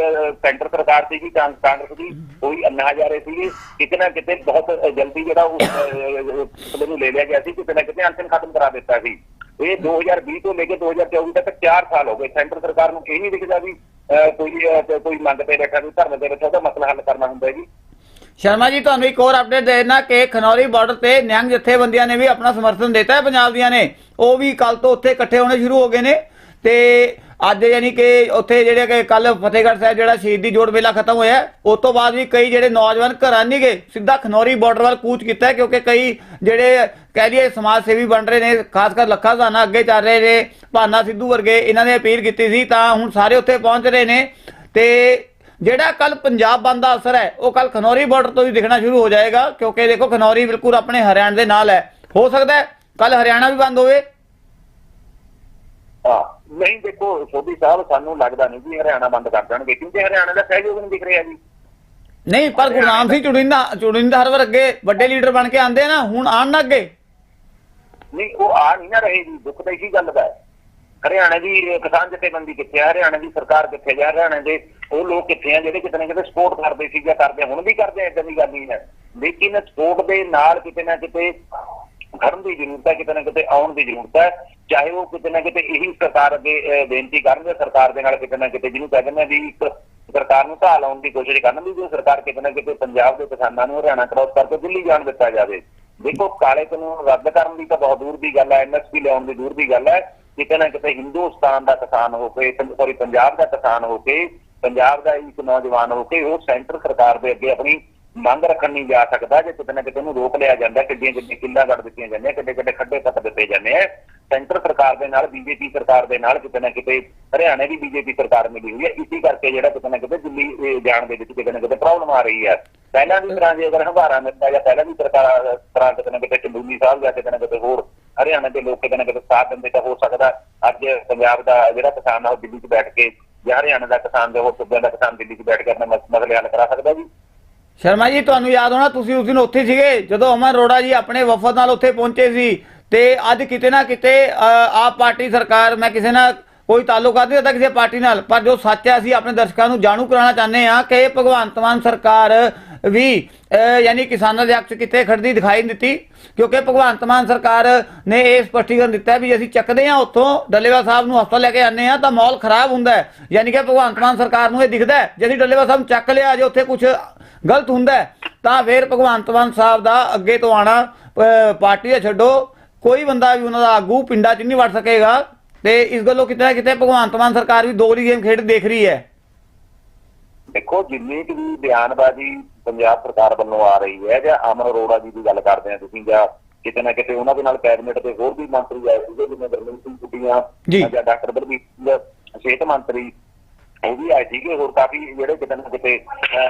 ਸੈਂਟਰ ਸਰਕਾਰ ਸੀਗੀ ਕਾਂਗਰਸ ਦੀ ਉਹੀ ਅੰਨਾ ਹਜ਼ਾਰੇ ਸੀਗੇ। ਕਿਤੇ ਨਾ ਕਿਤੇ ਬਹੁਤ ਜਲਦੀ ਜਿਹੜਾ ਉਸ ਮਸਲੇ ਨੂੰ ਲੈ ਲਿਆ ਗਿਆ ਸੀ ਕਿਤੇ ਨਾ ਕਿਤੇ ਅੰਤਿਮ ਖਤਮ ਕਰਾ ਦਿੱਤਾ ਸੀ। ਇਹ 2020 ਤੋਂ ਲੈ ਕੇ 2024 ਤੱਕ 4 ਸਾਲ ਹੋ ਗਏ। ਸੈਂਟਰ ਸਰਕਾਰ ਨੂੰ ਇਹ ਨਹੀਂ ਦਿਖਦਾ ਵੀ ਅਹ, ਕੋਈ ਕੋਈ ਮੰਗ ਤੇ ਬੈਠਾ ਕੋਈ ਧਰਨੇ ਤੇ ਬੈਠਾ ਉਹਦਾ ਮਸਲਾ ਹੱਲ ਕਰਨਾ ਹੁੰਦਾ ਹੈ ਜੀ। ਸ਼ਰਮਾ ਜੀ, ਤੁਹਾਨੂੰ ਇੱਕ ਹੋਰ ਅਪਡੇਟ ਦੇ ਦੇਣਾ ਕਿ ਖਨੌਰੀ ਬਾਰਡਰ ਤੇ ਨਿਹੰਗ ਜਥੇਬੰਦੀਆਂ ਨੇ ਵੀ ਆਪਣਾ ਸਮਰਥਨ ਦਿੱਤਾ ਹੈ ਪੰਜਾਬ ਦੀਆਂ ਨੇ। ਉਹ ਵੀ ਕੱਲ ਤੋਂ ਉੱਥੇ ਇਕੱਠੇ ਹੋਣੇ ਸ਼ੁਰੂ ਹੋ ਗਏ ਨੇ ਤੇ ਅੱਜ ਯਾਨੀ ਕਿ ਉੱਥੇ ਜਿਹੜੇ ਕਿ ਕੱਲ ਫਤਿਹਗੜ੍ਹ ਸਾਹਿਬ ਜਿਹੜਾ ਸ਼ਹੀਦੀ ਜੋੜ ਮੇਲਾ ਖਤਮ ਹੋਇਆ ਉਸ ਤੋਂ ਬਾਅਦ ਵੀ ਕਈ ਜਿਹੜੇ ਨੌਜਵਾਨ ਘਰਾਂ ਨਹੀਂ ਗਏ, ਸਿੱਧਾ ਖਨੌਰੀ ਬਾਰਡਰ ਵੱਲ ਕੂਚ ਕੀਤਾ ਕਿਉਂਕਿ ਕਈ ਜਿਹੜੇ ਕਹਿ ਲਈਏ ਸਮਾਜ ਸੇਵੀ ਬਣ ਰਹੇ ਨੇ, ਖਾਸ ਕਰ ਲੱਖਾ ਜ਼ਾਨਾ ਅੱਗੇ ਚੱਲ ਰਹੇ ਨੇ, ਭਾਨਾ ਸਿੱਧੂ ਵਰਗੇ ਇਹਨਾਂ ਨੇ ਅਪੀਲ ਕੀਤੀ ਸੀ ਤਾਂ ਹੁਣ ਸਾਰੇ ਉੱਥੇ ਪਹੁੰਚ ਰਹੇ ਨੇ ਤੇ ਜਿਹੜਾ ਕੱਲ ਪੰਜਾਬ ਬੰਦ ਦਾ ਅਸਰ ਹੈ ਉਹ ਕੱਲ ਖਨੌਰੀ ਬਾਰਡਰ ਤੋਂ ਹੀ ਦਿਖਣਾ ਸ਼ੁਰੂ ਹੋ ਜਾਏਗਾ ਕਿਉਂਕਿ ਦੇਖੋ ਖਨੌਰੀ ਬਿਲਕੁਲ ਆਪਣੇ ਹਰਿਆਣਾ ਦੇ ਨਾਲ ਹੈ। ਹੋ ਸਕਦਾ ਕੱਲ ਹਰਿਆਣਾ ਵੀ ਬੰਦ ਹੋਵੇ? ਹਾਂ ਨਹੀਂ ਦੇਖੋ ਸੋਢੀ ਸਾਹਿਬ ਸਾਨੂੰ ਲੱਗਦਾ ਨਹੀਂ ਵੀ ਹਰਿਆਣਾ ਬੰਦ ਕਰ ਦੇਣਗੇ ਕਿਉਂਕਿ ਹਰਿਆਣਾ ਦਾ ਸਹਿਯੋਗ ਨਹੀਂ ਦਿਖ ਰਿਹਾ ਜੀ। ਨਹੀਂ ਪਰ ਗੁਰਨਾਮ ਸਿੰਘ ਚੁੜਿੰਦਾ ਚੁੜਿੰਦਾ ਹਰ ਵਾਰ ਅੱਗੇ ਵੱਡੇ ਲੀਡਰ ਬਣ ਕੇ ਆਂਦੇ ਨਾ ਹੁਣ ਆਣ ਨਾ ਅੱਗੇ ਨਹੀਂ ਉਹ ਆ ਨਹੀਂ ਨਾ ਰਹੇ ਜੀ ਦੁੱਖ ਤਾਂ ਇਸੀ ਗੱਲ ਦਾ ਹੈ। ਹਰਿਆਣਾ ਦੀ ਕਿਸਾਨ ਜਥੇਬੰਦੀ ਕਿੱਥੇ ਆ? ਹਰਿਆਣਾ ਦੀ ਸਰਕਾਰ ਕਿੱਥੇ ਜਾ? ਹਰਿਆਣਾ ਦੇ ਉਹ ਲੋਕ ਕਿੱਥੇ ਆ? ਜਿਹੜੇ ਕਿਤੇ ਨਾ ਕਿਤੇ ਸਪੋਰਟ ਕਰਦੇ ਸੀ ਜਾਂ ਕਰਦੇ ਹੁਣ ਵੀ ਕਰਦੇ ਆ, ਏਦਾਂ ਦੀ ਗੱਲ ਨਹੀਂ ਹੈ। ਲੇਕਿਨ ਸਪੋਰਟ ਦੇ ਨਾਲ ਕਿਤੇ ਨਾ ਕਿਤੇ ਖੜਨ ਦੀ ਜ਼ਰੂਰਤ ਹੈ ਕਿਤੇ ਨਾ ਕਿਤੇ ਆਉਣ ਦੀ ਜ਼ਰੂਰਤ ਹੈ। ਚਾਹੇ ਉਹ ਕਿਤੇ ਨਾ ਕਿਤੇ ਇਹੀ ਸਰਕਾਰ ਅੱਗੇ ਅਹ, ਬੇਨਤੀ ਕਰਨਗੇ ਸਰਕਾਰ ਦੇ ਨਾਲ ਕਿਤੇ ਨਾ ਕਿਤੇ ਜਿਹਨੂੰ ਕਹਿ ਦਿੰਦੇ ਆ ਵੀ ਇੱਕ ਸਰਕਾਰ ਨੂੰ ਢਾਹ ਲਾਉਣ ਦੀ ਕੋਸ਼ਿਸ਼ ਕਰਨ ਵੀ ਜੋ ਸਰਕਾਰ ਕਿਤੇ ਨਾ ਕਿਤੇ ਪੰਜਾਬ ਦੇ ਕਿਸਾਨਾਂ ਨੂੰ ਹਰਿਆਣਾ ਕ੍ਰਾਸ ਕਰਕੇ ਦਿੱਲੀ ਜਾਣ ਦਿੱਤਾ ਜਾਵੇ। ਦੇਖੋ ਕਾਲੇ ਕਾਨੂੰਨ ਰੱਦ ਕਰਨ ਦੀ ਤਾਂ ਬਹੁਤ ਦੂਰ ਦੀ ਗੱਲ ਹੈ ਐਮਐਸਪੀ ਲਿਆਉਣ ਦੀ ਦੂਰ ਦੀ ਗੱਲ ਹੈ। ਕਿਤੇ ਨਾ ਕਿਤੇ ਹਿੰਦੁਸਤਾਨ ਦਾ ਕਿਸਾਨ ਹੋ ਕੇ ਸੌਰੀ ਪੰਜਾਬ ਦਾ ਕਿਸਾਨ ਹੋ ਕੇ, ਪੰਜਾਬ ਦਾ ਇੱਕ ਨੌਜਵਾਨ ਹੋ ਕੇ, ਉਹ ਸੈਂਟਰ ਸਰਕਾਰ ਦੇ ਅੱਗੇ ਆਪਣੀ ਮੰਗ ਰੱਖਣ ਨਹੀਂ ਜਾ ਸਕਦਾ, ਜੇ ਕਿਤੇ ਨਾ ਕਿਤੇ ਉਹਨੂੰ ਰੋਕ ਲਿਆ ਜਾਂਦਾ ਕਿੱਡੀਆਂ ਕਿੱਡੀਆਂ ਕਿੱਲਾਂ ਕੱਢ ਦਿੱਤੀਆਂ ਜਾਂਦੀਆਂ ਕਿੱਡੇ ਕਿੱਡੇ ਖੱਡੇ ਤੱਕ ਦਿੱਤੇ ਜਾਂਦੇ ਆ। ਸੈਂਟਰ ਸਰਕਾਰ ਦੇ ਨਾਲ, ਬੀਜੇਪੀ ਸਰਕਾਰ ਦੇ ਨਾਲ ਕਿਤੇ ਨਾ ਕਿਤੇ, ਹਰਿਆਣੇ ਦੀ ਬੀਜੇਪੀ ਸਰਕਾਰ ਮਿਲੀ ਹੋਈ ਹੈ। ਇਸੇ ਕਰਕੇ ਜਿਹੜਾ ਕਿਤੇ ਨਾ ਕਿਤੇ ਦਿੱਲੀ ਜਾਣ ਦੇ ਵਿੱਚ ਕਿਤੇ ਨਾ ਕਿਤੇ ਪ੍ਰੋਬਲਮ ਆ ਰਹੀ ਹੈ। ਪਹਿਲਾਂ ਦੀ ਤਰ੍ਹਾਂ ਜੇ ਅਗਰ ਹੰਗਾਰਾ ਮਿਲਦਾ ਜਾਂ ਪਹਿਲਾਂ ਦੀ ਸਰਕਾਰ ਤਰ੍ਹਾਂ ਕਿਤੇ ਨਾ ਕਿਤੇ ਚੰਦੂਨੀ ਸਾਹਿਬ ਜਾਂ ਕਿਤੇ ਨਾ ਕਿਤੇ ਹੋਰ ਹਰਿਆਣਾ ਦੇ ਲੋਕ ਕਿਤੇ ਨਾ ਕਿਤੇ ਸਾਥ ਦਿੰਦੇ ਤਾਂ ਹੋ ਸਕਦਾ। ਅੱਜ ਪੰਜਾਬ ਦਾ ਜਿਹੜਾ ਕਿਸਾਨ ਆ, ਉਹ ਦਿੱਲੀ 'ਚ ਬੈਠ ਕੇ ਜਾਂ ਹਰਿਆਣਾ ਦਾ ਕਿਸਾਨ ਦੇ ਹੋਰ ਸੂਬਿਆਂ ਦਾ ਕਿਸਾਨ ਦਿੱਲੀ 'ਚ ਬੈਠ ਕੇ ਆਪਣੇ ਮਸਲੇ ਹੱਲ ਕਰਾ ਸਕਦਾ ਜੀ। ਸ਼ਰਮਾ ਜੀ, ਤੁਹਾਨੂੰ ਯਾਦ ਹੋਣਾ, ਤੁਸੀਂ ਉਸ ਦਿਨ ਉੱਥੇ ਸੀਗੇ, ਜਦੋਂ ਅਮਨ ਅਰੋੜਾ ਜੀ ਆਪਣੇ ਵਫਦ ਨਾਲ ਉੱਥੇ ਪਹੁੰਚੇ ਸੀ। ਤੇ ਅੱਜ ਕਿਤੇ ਨਾ ਕਿਤੇ ਆਪ ਪਾਰਟੀ ਸਰਕਾਰ, ਮੈਂ ਕਿਸੇ ਨਾਲ ਕੋਈ ਤਾਲੁਕ ਨਹੀਂ ਰੱਖਦਾ ਕਿਸੇ ਪਾਰਟੀ ਨਾਲ, ਪਰ ਜੋ ਸੱਚ ਹੈ, ਅਸੀਂ ਆਪਣੇ ਦਰਸ਼ਕਾਂ ਨੂੰ ਜਾਣੂ ਕਰਾਉਣਾ ਚਾਹੁੰਦੇ ਹਾਂ ਕਿ ਭਗਵੰਤ ਮਾਨ ਸਰਕਾਰ ਵੀ ਯਾਨੀ ਕਿਸਾਨਾਂ ਦੇ ਹੱਕ 'ਚ ਕਿਤੇ ਖੜਦੀ ਦਿਖਾਈ ਨਹੀਂ ਦਿੱਤੀ, ਕਿਉਂਕਿ ਭਗਵੰਤ ਮਾਨ ਸਰਕਾਰ ਨੇ ਇਹ ਸਪਸ਼ਟੀਕਰਨ ਦਿੱਤਾ ਵੀ ਅਸੀਂ ਚੱਕਦੇ ਹਾਂ ਉੱਥੋਂ, ਡੱਲੇਵਾਲ ਸਾਹਿਬ ਨੂੰ ਹਸਪਤਾਲ ਲੈ ਕੇ ਆਨੇ ਆ ਤਾਂ ਮਾਹੌਲ ਖਰਾਬ ਹੁੰਦਾ ਯਾਨੀ ਕਿ ਭਗਵੰਤ ਮਾਨ ਸਰਕਾਰ ਨੂੰ ਇਹ ਦਿਖਦਾ ਜੇ ਅਸੀਂ ਡੱਲੇਵਾਲ ਸਾਹਿਬ ਨੂੰ ਚੱਕ ਲਿਆ, ਜੇ ਉੱਥੇ ਕੁਝ ਗਲਤ ਹੁੰਦਾ ਤਾਂ ਫਿਰ ਭਗਵੰਤ ਮਾਨ ਸਾਹਿਬ ਦਾ ਅੱਗੇ ਤੋਂ ਆਣਾ ਪਾਰਟੀ ਦਾ ਛੱਡੋ। ਕੋਈ ਬੰਦਾ ਵੀ ਉਹਨਾਂ ਦਾ ਆਗੂ ਪਿੰਡਾਂ 'ਚ ਨਹੀਂ ਵੜ ਸਕੇਗਾ ਤੇ ਇਸ ਗੱਲੋਂ ਕਿਤੇ ਨਾ ਕਿਤੇ ਭਗਵੰਤ ਮਾਨ ਸਰਕਾਰ ਵੀ ਦੋਗਲੀ ਗੇਮ ਖੇਡ ਦੇਖ ਰਹੀ ਹੈ ਦੇਖੋ ਜਿੰਨੀ ਕੁ ਵੀ ਬਿਆਨਬਾਜ਼ੀ ਪੰਜਾਬ ਸਰਕਾਰ ਵੱਲੋਂ ਆ ਰਹੀ ਹੈ ਜਾਂ ਅਮਨ ਅਰੋੜਾ ਜੀ ਦੀ ਗੱਲ ਕਰਦੇ ਆ ਤੁਸੀਂ ਜਾਂ ਕਿਤੇ ਨਾ ਕਿਤੇ ਉਹਨਾਂ ਦੇ ਨਾਲ ਕੈਬਨਿਟ ਦੇ ਹੋਰ ਵੀ ਮੰਤਰੀ ਆਏ ਸੀਗੇ ਜਿਵੇਂ ਗੁਰਮੀਤ ਸਿੰਘ ਕੁੱਟੀਆਂ ਜੀ। ਡਾਕਟਰ ਬਲਬੀਰ ਸਿੰਘ ਸਿਹਤ ਮੰਤਰੀ ਉਹ ਵੀ ਆਏ ਸੀਗੇ ਹੋਰ ਕਾਫੀ ਜਿਹੜੇ ਕਿਤੇ ਨਾ ਕਿਤੇ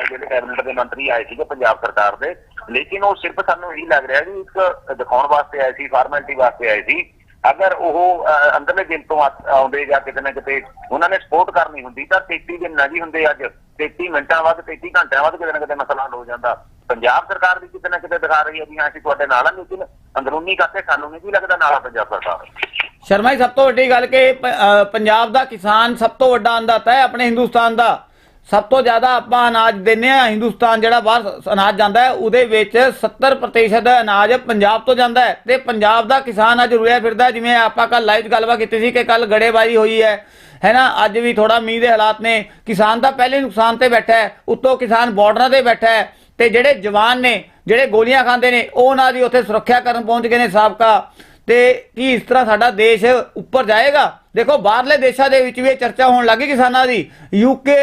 ਜਿਹੜੇ ਕੈਬਨਿਟ ਦੇ ਮੰਤਰੀ ਆਏ ਸੀਗੇ ਪੰਜਾਬ ਸਰਕਾਰ ਦੇ ਲੇਕਿਨ ਉਹ ਸਿਰਫ ਸਾਨੂੰ ਇਹੀ ਲੱਗ ਰਿਹਾ ਵੀ ਇੱਕ ਦਿਖਾਉਣ ਵਾਸਤੇ ਆਏ ਸੀ, ਫਾਰਮੈਲਿਟੀ ਵਾਸਤੇ ਆਏ ਸੀ। ਅਗਰ ਉਹ ਅੰਦਰਲੇ ਦਿਨ ਤੋਂ ਆਉਂਦੇ ਜਾਂ ਕਿਤੇ ਨਾ ਕਿਤੇ ਉਹਨਾਂ ਨੇ ਸਪੋਰਟ ਕਰਨੀ ਹੁੰਦੀ, ਤਾਂ 33 ਦਿਨ ਨਾ ਜੀ ਹੁੰਦੇ ਅੱਜ। 33 ਮਿੰਟਾਂ ਬਾਅਦ 33 ਘੰਟਿਆਂ ਬਾਅਦ ਕਿਤੇ ਨਾ ਕਿਤੇ ਮਸਲਾ ਹੱਲ ਹੋ ਜਾਂਦਾ। ਪੰਜਾਬ ਸਰਕਾਰ ਵੀ ਕਿਤੇ ਨਾ ਕਿਤੇ ਦਿਖਾ ਰਹੀ ਹੈ ਵੀ ਹਾਂ, ਅਸੀਂ ਤੁਹਾਡੇ ਨਾਲ ਆ ਲੇਕਿਨ ਅੰਦਰੂਨੀ ਕਰਕੇ ਸਾਨੂੰ ਨਹੀਂ ਜੀ ਲੱਗਦਾ ਨਾਲ ਪੰਜਾਬ ਸਰਕਾਰ। ਸ਼ਰਮਾ ਜੀ, ਸਭ ਤੋਂ ਵੱਡੀ ਗੱਲ ਕਿ ਪੰਜਾਬ ਦਾ ਕਿਸਾਨ ਸਭ ਤੋਂ ਵੱਡਾ ਅੰਦਾਤਾ ਹੈ ਆਪਣੇ ਹਿੰਦੁਸਤਾਨ ਦਾ। ਸਭ ਤੋਂ ਜ਼ਿਆਦਾ ਆਪਾਂ ਅਨਾਜ ਦਿੰਨੇ ਆ ਹਿੰਦੁਸਤਾਨ, ਜਿਹੜਾ ਬਾਹਰ ਅਨਾਜ ਜਾਂਦਾ ਹੈ, ਉਹਦੇ ਵਿੱਚ 70% ਅਨਾਜ ਪੰਜਾਬ ਤੋਂ ਜਾਂਦਾ ਹੈ। ਤੇ ਪੰਜਾਬ ਦਾ ਕਿਸਾਨ ਅੱਜ ਰੁਲਿਆ ਫਿਰਦਾ ਜਿਵੇਂ ਆਪਾਂ ਕੱਲ ਲਾਈਵ ਗੱਲਬਾਤ ਕੀਤੀ ਸੀ ਕਿ ਕੱਲ ਗੜੇਬਾਜ਼ੀ ਹੋਈ ਹੈ ਹੈ ਨਾ? ਅੱਜ ਵੀ ਥੋੜਾ ਮੀਂਹ ਦੇ ਹਾਲਾਤ ਨੇ। ਕਿਸਾਨ ਤਾਂ ਪਹਿਲੇ ਨੁਕਸਾਨ ਤੇ ਬੈਠਾ ਹੈ, ਉੱਤੋਂ ਕਿਸਾਨ ਬਾਰਡਰਾਂ ਤੇ ਬੈਠਾ ਹੈ। ਤੇ ਜਿਹੜੇ ਜਵਾਨ ਨੇ, ਜਿਹੜੇ ਗੋਲੀਆਂ ਖਾਂਦੇ ਨੇ, ਉਹ ਉਹਨਾਂ ਦੀ ਉੱਥੇ ਸੁਰੱਖਿਆ ਕਰਨ ਪਹੁੰਚ ਗਏ ਨੇ ਸਾਬਕਾ। ਤੇ ਕੀ ਇਸ ਤਰ੍ਹਾਂ ਸਾਡਾ ਦੇਸ਼ ਉੱਪਰ ਜਾਏਗਾ? ਦੇਖੋ ਬਾਹਰਲੇ ਦੇਸ਼ਾਂ ਦੇ ਵਿੱਚ ਵੀ ਇਹ ਚਰਚਾ ਹੋਣ ਲੱਗੀ ਕਿਸਾਨਾਂ ਦੀ। ਯੂਕੇ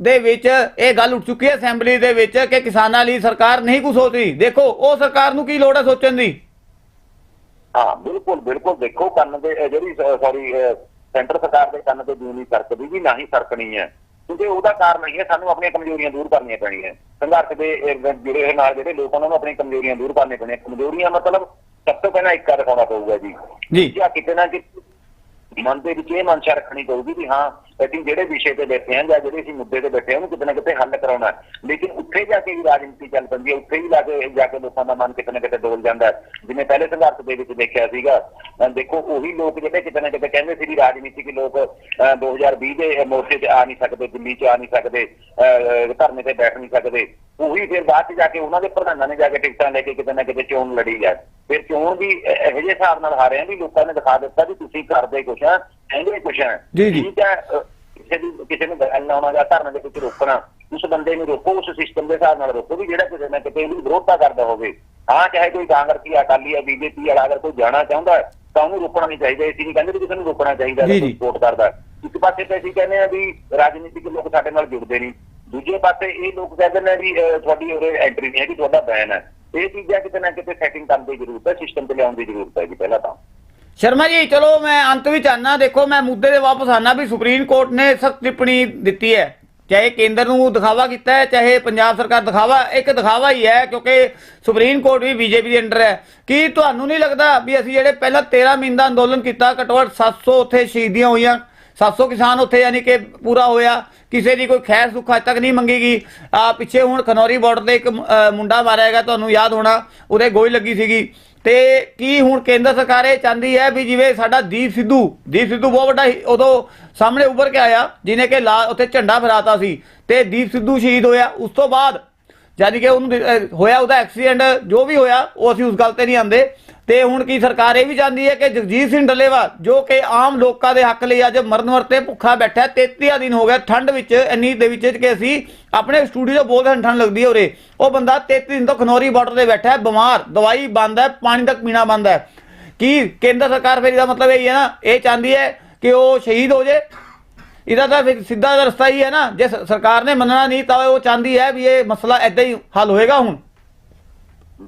ਦੇ ਵਿੱਚ ਇਹ ਗੱਲ ਉੱਠ ਚੁੱਕੀ ਹੈ ਅਸੈਂਬਲੀ ਦੇ ਵਿੱਚ ਕਿ ਕਿਸਾਨਾਂ ਲਈ ਸਰਕਾਰ ਨਹੀਂ ਕੁਝ ਸੋਚ ਰਹੀ ਦੇਖੋ ਉਹ ਸਰਕਾਰ ਨੂੰ ਕੀ ਲੋੜ ਹੈ ਸੋਚਣ ਦੀ? ਹਾਂ ਬਿਲਕੁਲ ਬਿਲਕੁਲ। ਦੇਖੋ ਕੰਨ ਦੇ ਜਿਹੜੀ ਸੌਰੀ ਸੈਂਟਰ ਸਰਕਾਰ ਦੇ ਕੰਨ ਤੇ ਜੂਨੀ ਸਰਕਦੀ ਵੀ ਨਾ ਹੀ ਸਰਕਣੀ ਹੈ। ਕਿਉਂਕਿ ਉਹਦਾ ਕਾਰਨ ਇਹ ਹੈ ਸਾਨੂੰ ਆਪਣੀਆਂ ਕਮਜ਼ੋਰੀਆਂ ਦੂਰ ਕਰਨੀਆਂ ਪੈਣੀਆਂ। ਸੰਘਰਸ਼ ਦੇ ਜੁੜੇ ਹੋਏ ਨਾਲ ਜਿਹੜੇ ਲੋਕ ਉਹਨਾਂ ਨੂੰ ਆਪਣੀਆਂ ਕਮਜ਼ੋਰੀਆਂ ਦੂਰ ਕਰਨੀਆਂ ਪੈਣੀਆਂ। ਕਮਜ਼ੋਰੀਆਂ ਮਤਲਬ ਸਭ ਤੋਂ ਪਹਿਲਾਂ ਇੱਕ ਦਿਖਾਉਣਾ ਪਊਗਾ ਜੀ। ਜੀ। ਜਾਂ ਕਿਤੇ ਨਾ ਕਿਤੇ ਮਨ ਦੇ ਵਿੱਚ ਇਹ ਮਨਸ਼ਾ ਰੱਖਣੀ ਪਊਗੀ ਵੀ ਹਾਂ ਅਸੀਂ ਜਿਹੜੇ ਵਿਸ਼ੇ ਤੇ ਬੈਠੇ ਹਾਂ ਜਾਂ ਜਿਹੜੇ ਅਸੀਂ ਮੁੱਦੇ ਤੇ ਬੈਠੇ ਹਾਂ ਉਹਨੂੰ ਕਿਤੇ ਨਾ ਕਿਤੇ ਹੱਲ ਕਰਾਉਣਾ ਲੇਕਿਨ ਉੱਥੇ ਜਾ ਕੇ ਵੀ ਰਾਜਨੀਤੀ ਚੱਲ ਪੈਂਦੀ ਹੈ। ਉੱਥੇ ਵੀ ਜਾ ਕੇ ਜਾ ਕੇ ਲੋਕਾਂ ਦਾ ਮਨ ਕਿਤੇ ਨਾ ਕਿਤੇ ਡੋਲ ਜਾਂਦਾ ਜਿਵੇਂ ਪਹਿਲੇ ਸੰਘਰਸ਼ ਦੇ ਵਿੱਚ ਦੇਖਿਆ ਸੀਗਾ ਦੇਖੋ ਉਹੀ ਲੋਕ ਜਿਹੜੇ ਕਿਤੇ ਨਾ ਕਿਤੇ ਕਹਿੰਦੇ ਸੀ ਵੀ ਰਾਜਨੀਤਿਕ ਲੋਕ, ਅਹ 2020 ਦੇ ਮੋਰਚੇ 'ਚ ਆ ਨਹੀਂ ਸਕਦੇ, ਦਿੱਲੀ 'ਚ ਆ ਨਹੀਂ ਸਕਦੇ, ਅਹ ਧਰਨੇ ਤੇ ਬੈਠ ਨਹੀਂ ਸਕਦੇ। ਉਹੀ ਫਿਰ ਬਾਅਦ 'ਚ ਜਾ ਕੇ ਉਹਨਾਂ ਦੇ ਪ੍ਰਧਾਨਾਂ ਨੇ ਜਾ ਕੇ ਟਿਕਟਾਂ ਲੈ ਕੇ ਕਿਤੇ ਨਾ ਕਿਤੇ ਚੋਣ ਲੜੀ ਹੈ। ਫਿਰ ਚੋਣ ਵੀ ਇਹੋ ਜਿਹੇ ਹਿਸਾਬ ਨਾਲ ਹਾਰਿਆ ਵੀ ਲੋਕਾਂ ਨੇ ਦਿਖਾ ਦਿੱਤਾ ਵੀ ਤੁਸੀਂ ਕਰਦੇ ਕੁਛ ਆ ਕਹਿੰਦੇ ਕੁਛ ਆ ਜੀ, ਜੀ। ਠੀਕ ਹੈ ਕਿਸੇ ਦੀ ਕਿਸੇ ਨੂੰ ਗੱਲ ਲਾਉਣਾ ਜਾਂ ਧਰਨੇ ਦੇ ਵਿੱਚ ਰੋਕਣਾ ਉਸ ਬੰਦੇ ਨੂੰ ਰੋਕੋ ਉਸ ਸਿਸਟਮ ਦੇ ਹਿਸਾਬ ਨਾਲ ਰੋਕੋ ਵੀ ਜਿਹੜਾ ਕਿਸੇ ਨਾ ਕਿਤੇ ਉਹਦੀ ਵਿਰੋਧਤਾ ਕਰਦਾ ਹੋਵੇ ਹਾਂ ਚਾਹੇ ਕੋਈ ਕਾਂਗਰਸੀ ਅਕਾਲੀ ਆ ਬੀਜੇਪੀ ਵਾਲਾ ਅਗਰ ਕੋਈ ਜਾਣਾ ਚਾਹੁੰਦਾ ਤਾਂ ਉਹਨੂੰ ਰੋਕਣਾ ਨਹੀਂ ਚਾਹੀਦਾ ਅਸੀਂ ਨਹੀਂ ਕਹਿੰਦੇ ਵੀ ਕਿਸੇ ਨੂੰ ਰੋਕਣਾ ਚਾਹੀਦਾ। ਸਪੋਰਟ ਕਰਦਾ। ਇੱਕ ਪਾਸੇ ਤੇ ਅਸੀਂ ਕਹਿੰਦੇ ਆ ਵੀ ਰਾਜਨੀਤਿਕ ਲੋਕ ਸਾਡੇ ਨਾਲ ਜੁੜਦੇ ਨਹੀਂ ਦੂਜੇ ਪਾਸੇ ਇਹ ਲੋਕ ਕਹਿੰਦੇ ਨੇ ਵੀ ਤੁਹਾਡੀ ਉਰੇ ਐਂਟਰੀ ਨਹੀਂ ਹੈ ਕਿ ਤੁਹਾਡਾ ਬੈਨ ਹੈ ਇਹ ਚੀਜ਼ਾਂ ਕਿਤੇ ਨਾ ਕਿਤੇ ਸੈਟਿੰਗ ਕਰਨ ਦੀ ਜ਼ਰੂਰਤ ਹੈ ਸਿਸਟਮ ਤੇ ਲਿਆਉਣ ਦੀ ਜ਼ਰੂਰਤ ਹੈ ਜੀ ਪਹਿਲਾਂ ਤਾਂ ਸ਼ਰਮਾ ਜੀ, ਚਲੋ ਮੈਂ ਅੰਤ ਵਿੱਚ ਆਨਾ। ਦੇਖੋ, ਮੈਂ ਮੁੱਦੇ ਦੇ ਵਾਪਸ ਆਨਾ ਵੀ ਸੁਪਰੀਮ ਕੋਰਟ ਨੇ ਸਖਤ ਟਿੱਪਣੀ ਦਿੱਤੀ ਹੈ। ਚਾਹੇ ਕੇਂਦਰ ਨੂੰ ਦਿਖਾਵਾ ਕੀਤਾ ਹੈ, ਚਾਹੇ ਪੰਜਾਬ ਸਰਕਾਰ ਦਿਖਾਵਾ, ਇੱਕ ਦਿਖਾਵਾ ਹੀ ਹੈ, ਕਿਉਂਕਿ ਸੁਪਰੀਮ ਕੋਰਟ ਵੀ ਬੀਜੇਪੀ ਦੇ ਅੰਡਰ ਹੈ। ਕੀ ਤੁਹਾਨੂੰ ਨਹੀਂ ਲੱਗਦਾ ਵੀ ਅਸੀਂ ਜਿਹੜੇ ਪਹਿਲਾਂ 13 ਮਹੀਨੇ ਦਾ ਅੰਦੋਲਨ ਕੀਤਾ ਘੱਟੋ ਘੱਟ 700 ਉੱਥੇ ਸ਼ਹੀਦੀਆਂ ਹੋਈਆਂ 700 ਕਿਸਾਨ ਉੱਥੇ ਯਾਨੀ ਕਿ ਪੂਰਾ ਹੋਇਆ, ਕਿਸੇ ਦੀ ਕੋਈ ਖੈਰ ਸੁੱਖ ਅੱਜ ਤੱਕ ਨਹੀਂ ਮੰਗੇਗੀ। ਆ ਪਿੱਛੇ ਹੁਣ ਖਨੌਰੀ ਬਾਰਡਰ ਤੇ ਇੱਕ ਮੁੰਡਾ ਮਾਰਿਆ ਗਿਆ, ਤੁਹਾਨੂੰ ਯਾਦ ਹੋਣਾ, ਉਹਦੇ ਗੋਲੀ ਲੱਗੀ ਸੀਗੀ। ਤੇ ਕੀ ਹੁਣ ਕੇਂਦਰ ਸਰਕਾਰ ਇਹ ਚਾਹੁੰਦੀ ਹੈ ਵੀ ਜਿਵੇਂ ਸਾਡਾ ਦੀਪ ਸਿੱਧੂ ਦੀਪ ਸਿੱਧੂ ਬਹੁਤ ਵੱਡਾ ਹੀ- ਉਦੋਂ ਸਾਹਮਣੇ ਉੱਭਰ ਕੇ ਆਇਆ, ਜਿਹਨੇ ਕਿ ਲਾ ਉੱਥੇ ਝੰਡਾ ਫਹਰਾਤਾ ਸੀ ਤੇ ਦੀਪ ਸਿੱਧੂ ਸ਼ਹੀਦ ਹੋਇਆ। ਉਸ ਤੋਂ ਬਾਅਦ ਯਾਨੀ ਕਿ ਉਹਨੂੰ ਹੋਇਆ ਉਹਦਾ ਐਕਸੀਡੈਂਟ ਜੋ ਵੀ ਹੋਇਆ ਉਹ ਅਸੀਂ ਉਸ ਗੱਲ ਤੇ ਨਹੀਂ ਆਂਦੇ ਤੇ ਹੁਣ ਕੀ ਸਰਕਾਰ ਇਹ ਵੀ ਚਾਹੁੰਦੀ ਹੈ ਕਿ ਜਗਜੀਤ ਸਿੰਘ ਡੱਲੇਵਾਲ ਜੋ ਕਿ ਆਮ ਲੋਕਾਂ ਦੇ ਹੱਕ ਲਈ ਅੱਜ ਮਰਨ ਵਰਤੇ ਭੁੱਖਾ ਬੈਠਾ ਹੈ, 33 ਦਿਨ ਹੋ ਗਿਆ ਠੰਡ ਵਿੱਚ ਇੰਨੀ ਦੇ ਵਿੱਚ ਕਿ ਅਸੀਂ ਆਪਣੇ ਸਟੂਡੀਓ 'ਚ ਬੋਲਦੇ ਹਾਂ ਠੰਡ ਲੱਗਦੀ ਹੈ ਉਰੇ। ਉਹ ਬੰਦਾ 33 ਦਿਨ ਤੋਂ ਖਨੌਰੀ ਬਾਰਡਰ ਤੇ ਬੈਠਾ ਹੈ ਬਿਮਾਰ ਦਵਾਈ ਬੰਦ ਹੈ ਪਾਣੀ ਤੱਕ ਪੀਣਾ ਬੰਦ ਹੈ। ਕੀ ਕੇਂਦਰ ਸਰਕਾਰ ਫਿਰ ਇਹਦਾ ਮਤਲਬ ਇਹ ਹੈ ਨਾ ਇਹ ਚਾਹੁੰਦੀ ਹੈ ਕਿ ਉਹ ਸ਼ਹੀਦ ਹੋ ਜਾਏ ਇਹਦਾ ਤਾਂ ਸਿੱਧਾ ਰਸਤਾ ਹੀ ਹੈ ਨਾ। ਜੇ ਸਰਕਾਰ ਨੇ ਮੰਨਣਾ ਨਹੀਂ, ਤਾਂ ਉਹ ਚਾਹੁੰਦੀ ਹੈ ਵੀ ਇਹ ਮਸਲਾ ਐਦਾਂ ਹੀ ਹੱਲ ਹੋਏਗਾ ਹੁਣ।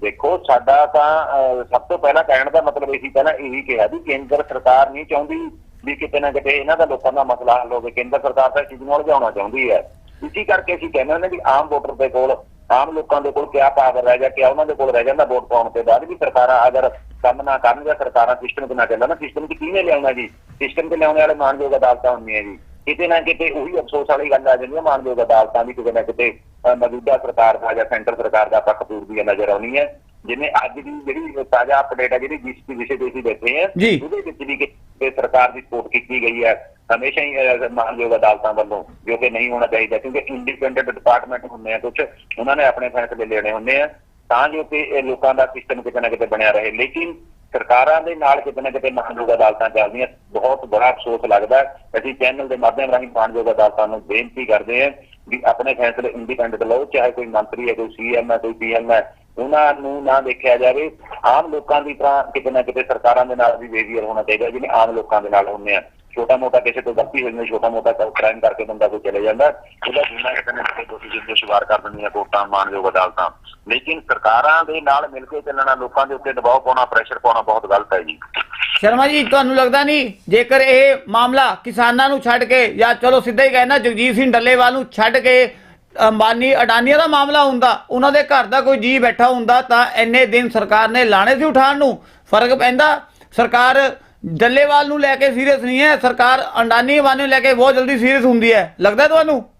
ਦੇਖੋ, ਸਾਡਾ ਤਾਂ ਸਭ ਤੋਂ ਪਹਿਲਾਂ ਕਹਿਣ ਦਾ ਮਤਲਬ ਇਹੀ ਪਹਿਲਾਂ ਇਹੀ ਕਿਹਾ ਵੀ ਕੇਂਦਰ ਸਰਕਾਰ ਨਹੀਂ ਚਾਹੁੰਦੀ ਵੀ ਕਿਤੇ ਨਾ ਕਿਤੇ ਇਹਨਾਂ ਦਾ ਲੋਕਾਂ ਦਾ ਮਸਲਾ ਹੱਲ ਹੋਵੇ। ਕੇਂਦਰ ਸਰਕਾਰ ਤਾਂ ਚੀਜ਼ ਨੂੰ ਲਿਆਉਣਾ ਚਾਹੁੰਦੀ ਹੈ। ਇਸੇ ਕਰਕੇ ਅਸੀਂ ਕਹਿੰਦੇ ਹਾਂ ਵੀ ਆਮ ਵੋਟਰ ਦੇ ਕੋਲ, ਆਮ ਲੋਕਾਂ ਦੇ ਕੋਲ ਕਿਆ ਪਾਵਰ ਰਹਿ ਗਿਆ, ਕਿਆ ਉਹਨਾਂ ਦੇ ਕੋਲ ਰਹਿ ਜਾਂਦਾ ਵੋਟ ਪਾਉਣ ਤੋਂ ਬਾਅਦ ਵੀ ਸਰਕਾਰਾਂ ਅਗਰ ਕੰਮ ਨਾ ਕਰਨ ਜਾਂ ਸਰਕਾਰਾਂ ਸਿਸਟਮ ਤੇ ਨਾ ਚੱਲਣ ਨਾ ਸਿਸਟਮ ਤੇ ਕਿਵੇਂ ਲਿਆਉਣਾ ਜੀ? ਸਿਸਟਮ ਤੇ ਲਿਆਉਣ ਵਾਲੇ ਮਾਨਯੋਗ ਅਦਾਲਤਾਂ ਹੁੰਦੀਆਂ ਜੀ। ਕਿਤੇ ਨਾ ਕਿਤੇ ਉਹੀ ਅਫਸੋਸ ਵਾਲੀ ਗੱਲ ਆ ਜਾਂਦੀ ਹੈ ਮਾਨਯੋਗ ਅਦਾਲਤਾਂ ਦੀ ਕਿਤੇ ਨਾ ਕਿਤੇ ਮੌਜੂਦਾ ਸਰਕਾਰ ਦਾ ਜਾਂ ਸੈਂਟਰ ਸਰਕਾਰ ਦਾ ਪੱਖ ਪੂਰਦੀ ਨਜ਼ਰ ਆਉਣੀ ਹੈ ਜਿਵੇਂ ਅੱਜ ਦੀ ਜਿਹੜੀ ਤਾਜ਼ਾ ਅਪਡੇਟ ਹੈ ਜਿਹੜੀ ਜਿਸ ਵਿਸ਼ੇ ਤੇ ਅਸੀਂ ਬੈਠੇ ਹਾਂ। ਉਹਦੇ ਵਿੱਚ ਵੀ ਕਿ ਸਰਕਾਰ ਦੀ ਸਪੋਰਟ ਕੀਤੀ ਗਈ ਹੈ ਹਮੇਸ਼ਾ ਹੀ ਮਾਨਯੋਗ ਅਦਾਲਤਾਂ ਵੱਲੋਂ ਜੋ ਕਿ ਨਹੀਂ ਹੋਣਾ ਚਾਹੀਦਾ ਕਿਉਂਕਿ ਇੰਡੀਪੈਂਡੈਂਟ ਡਿਪਾਰਟਮੈਂਟ ਹੁੰਦੇ ਆ ਕੁਝ ਉਹਨਾਂ ਨੇ ਆਪਣੇ ਫੈਸਲੇ ਲੈਣੇ ਹੁੰਦੇ ਆ। ਤਾਂ ਜੋ ਕਿ ਇਹ ਲੋਕਾਂ ਦਾ ਸਿਸਟਮ ਕਿਤੇ ਨਾ ਕਿਤੇ ਬਣਿਆ ਰਹੇ। ਲੇਕਿਨ ਸਰਕਾਰਾਂ ਦੇ ਨਾਲ ਕਿਤੇ ਨਾ ਕਿਤੇ ਮਾਨਯੋਗ ਅਦਾਲਤਾਂ ਚੱਲਦੀਆਂ। ਬਹੁਤ ਬੜਾ ਅਫਸੋਸ ਲੱਗਦਾ ਅਸੀਂ ਚੈਨਲ ਦੇ ਮਾਧਿਅਮ ਰਾਹੀਂ ਮਾਨਯੋਗ ਅਦਾਲਤਾਂ ਨੂੰ ਬੇਨਤੀ ਕਰਦੇ ਹਾਂ ਵੀ ਆਪਣੇ ਫੈਸਲੇ ਇੰਡੀਪੈਂਡੈਂਟ ਲਓ, ਚਾਹੇ ਕੋਈ ਮੰਤਰੀ ਹੈ, ਕੋਈ ਸੀਐਮ ਹੈ, ਕੋਈ ਪੀਐਮ ਹੈ, ਉਹਨਾਂ ਨੂੰ ਨਾ ਦੇਖਿਆ ਜਾਵੇ। ਆਮ ਲੋਕਾਂ ਦੀ ਤਰ੍ਹਾਂ ਕਿਤੇ ਨਾ ਕਿਤੇ ਸਰਕਾਰਾਂ ਦੇ ਨਾਲ ਵੀ ਬਿਹੇਵੀਅਰ ਹੋਣਾ ਚਾਹੀਦਾ, ਜਿਵੇਂ ਆਮ ਲੋਕਾਂ ਦੇ ਨਾਲ ਹੁੰਦੇ ਆ। ਛੋਟਾ ਮੋਟਾ ਕਿਸੇ ਤੋਂ ਗਲਤੀ ਹੋਈ ਨਹੀਂ ਛੋਟਾ ਮੋਟਾ ਕ੍ਰਾਈਮ ਕਰਕੇ ਬੰਦਾ ਕੋਈ ਚਲੇ ਜਾਂਦਾ, ਉਹਦਾ ਜਿੰਨਾ ਕਿਤੇ ਨਾ ਦੋਸ਼ੀ ਜਿੰਦੇ ਸ਼ਿਵਾਰ ਕਰ ਦਿੰਦੀਆਂ ਕੋਰਟਾਂ, ਮਾਨਯੋਗ ਅਦਾਲਤਾਂ। ਲੇਕਿਨ ਸਰਕਾਰਾਂ ਦੇ ਨਾਲ ਮਿਲ ਕੇ ਚੱਲਣਾ, ਲੋਕਾਂ ਦੇ ਉੱਤੇ ਦਬਾਅ ਪਾਉਣਾ ਪ੍ਰੈਸ਼ਰ ਪਾਉਣਾ ਬਹੁਤ ਗਲਤ ਹੈ ਜੀ। ਸ਼ਰਮਾ ਜੀ, ਤੁਹਾਨੂੰ ਲੱਗਦਾ ਨਹੀਂ ਜੇਕਰ ਇਹ ਮਾਮਲਾ ਕਿਸਾਨਾਂ ਨੂੰ ਛੱਡ ਕੇ ਜਾਂ ਚਲੋ ਸਿੱਧਾ ਹੀ ਕਹਿਣਾ ਜਗਜੀਤ ਸਿੰਘ ਡੱਲੇਵਾਲ ਨੂੰ ਛੱਡ ਕੇ ਅੰਬਾਨੀ, ਅਡਾਨੀਆਂ ਦਾ ਮਾਮਲਾ ਹੁੰਦਾ, ਉਹਨਾਂ ਦੇ ਘਰ ਦਾ ਕੋਈ ਜੀ ਬੈਠਾ ਹੁੰਦਾ, ਤਾਂ ਇੰਨੇ ਦਿਨ ਸਰਕਾਰ ਨੇ ਲਾਣੇ ਸੀ ਉਠਾਉਣ ਨੂੰ, ਫ਼ਰਕ ਪੈਂਦਾ? ਸਰਕਾਰ ਡੱਲੇਵਾਲ ਨੂੰ ਲੈ ਕੇ ਸੀਰੀਅਸ ਨਹੀਂ ਹੈ ਸਰਕਾਰ ਅੰਡਾਨੀ ਅੰਬਾਨੀ ਨੂੰ ਲੈ ਕੇ ਬਹੁਤ ਜਲਦੀ ਸੀਰੀਅਸ ਹੁੰਦੀ ਹੈ। ਲੱਗਦਾ ਤੁਹਾਨੂੰ?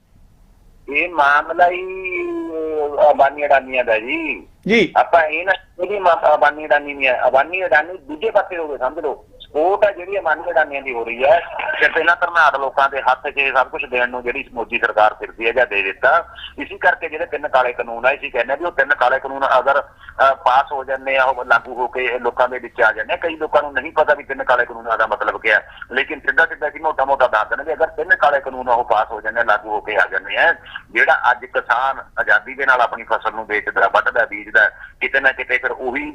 ਇਹ ਮਾਮਲਾ ਹੀ ਅਬਾਨੀ ਅਡਾਨੀਆਂ ਦਾ ਜੀ। ਜੀ। ਆਪਾਂ ਇਹ ਨਾ ਇਹਦੀ ਅਬਾਨੀ ਅਡਾਨੀ ਨਹੀਂ ਹੈ। ਅਬਾਨੀ ਅਡਾਨੀ ਦੂਜੇ ਪਾਸੇ ਹੋ ਗਏ ਸਮਝ ਲਓ। ਸਪੋਰਟ ਹੈ ਜਿਹੜੀ ਅਬਾਨੀ ਅਡਾਨੀਆਂ ਦੀ ਹੋ ਰਹੀ ਹੈ। ਤੇ ਪਹਿਲਾਂ ਧਰਨਾਟ ਲੋਕਾਂ ਦੇ ਹੱਥ 'ਚ ਇਹ ਸਭ ਕੁਝ ਦੇਣ ਨੂੰ ਜਿਹੜੀ ਮੋਦੀ ਸਰਕਾਰ ਫਿਰਦੀ ਹੈ ਜਾਂ ਦੇ ਦਿੱਤਾ ਇਸੇ ਕਰਕੇ ਜਿਹੜੇ ਤਿੰਨ ਕਾਲੇ ਕਾਨੂੰਨ ਆ ਅਸੀਂ ਕਹਿੰਦੇ ਹਾਂ ਵੀ ਉਹ ਤਿੰਨ ਕਾਲੇ ਕਾਨੂੰਨ ਅਗਰ ਅਹ, ਪਾਸ ਹੋ ਜਾਂਦੇ ਆ ਉਹ ਲਾਗੂ ਹੋ ਕੇ ਲੋਕਾਂ ਦੇ ਵਿੱਚ ਆ ਜਾਂਦੇ ਆ। ਕਈ ਲੋਕਾਂ ਨੂੰ ਨਹੀਂ ਪਤਾ ਵੀ ਤਿੰਨ ਕਾਲੇ ਕਾਨੂੰਨਾਂ ਦਾ ਮਤਲਬ ਕੀ ਹੈ ਲੇਕਿਨ ਸਿੱਧਾ ਸਿੱਧਾ ਕਿ ਮੋਟਾ ਮੋਟਾ ਦੱਸ ਦੇਣਗੇ ਅਗਰ ਤਿੰਨ ਕਾਲੇ ਕਾਨੂੰਨ ਉਹ ਪਾਸ ਹੋ ਜਾਂਦੇ ਆ, ਲਾਗੂ ਹੋ ਕੇ ਆ ਜਾਂਦੇ ਆ। ਜਿਹੜਾ ਅੱਜ ਕਿਸਾਨ ਆਜ਼ਾਦੀ ਦੇ ਨਾਲ ਆਪਣੀ ਫਸਲ ਨੂੰ ਵੇਚਦਾ ਵੱਢਦਾ ਬੀਜਦਾ ਕਿਤੇ ਨਾ ਕਿਤੇ ਫਿਰ ਉਹੀ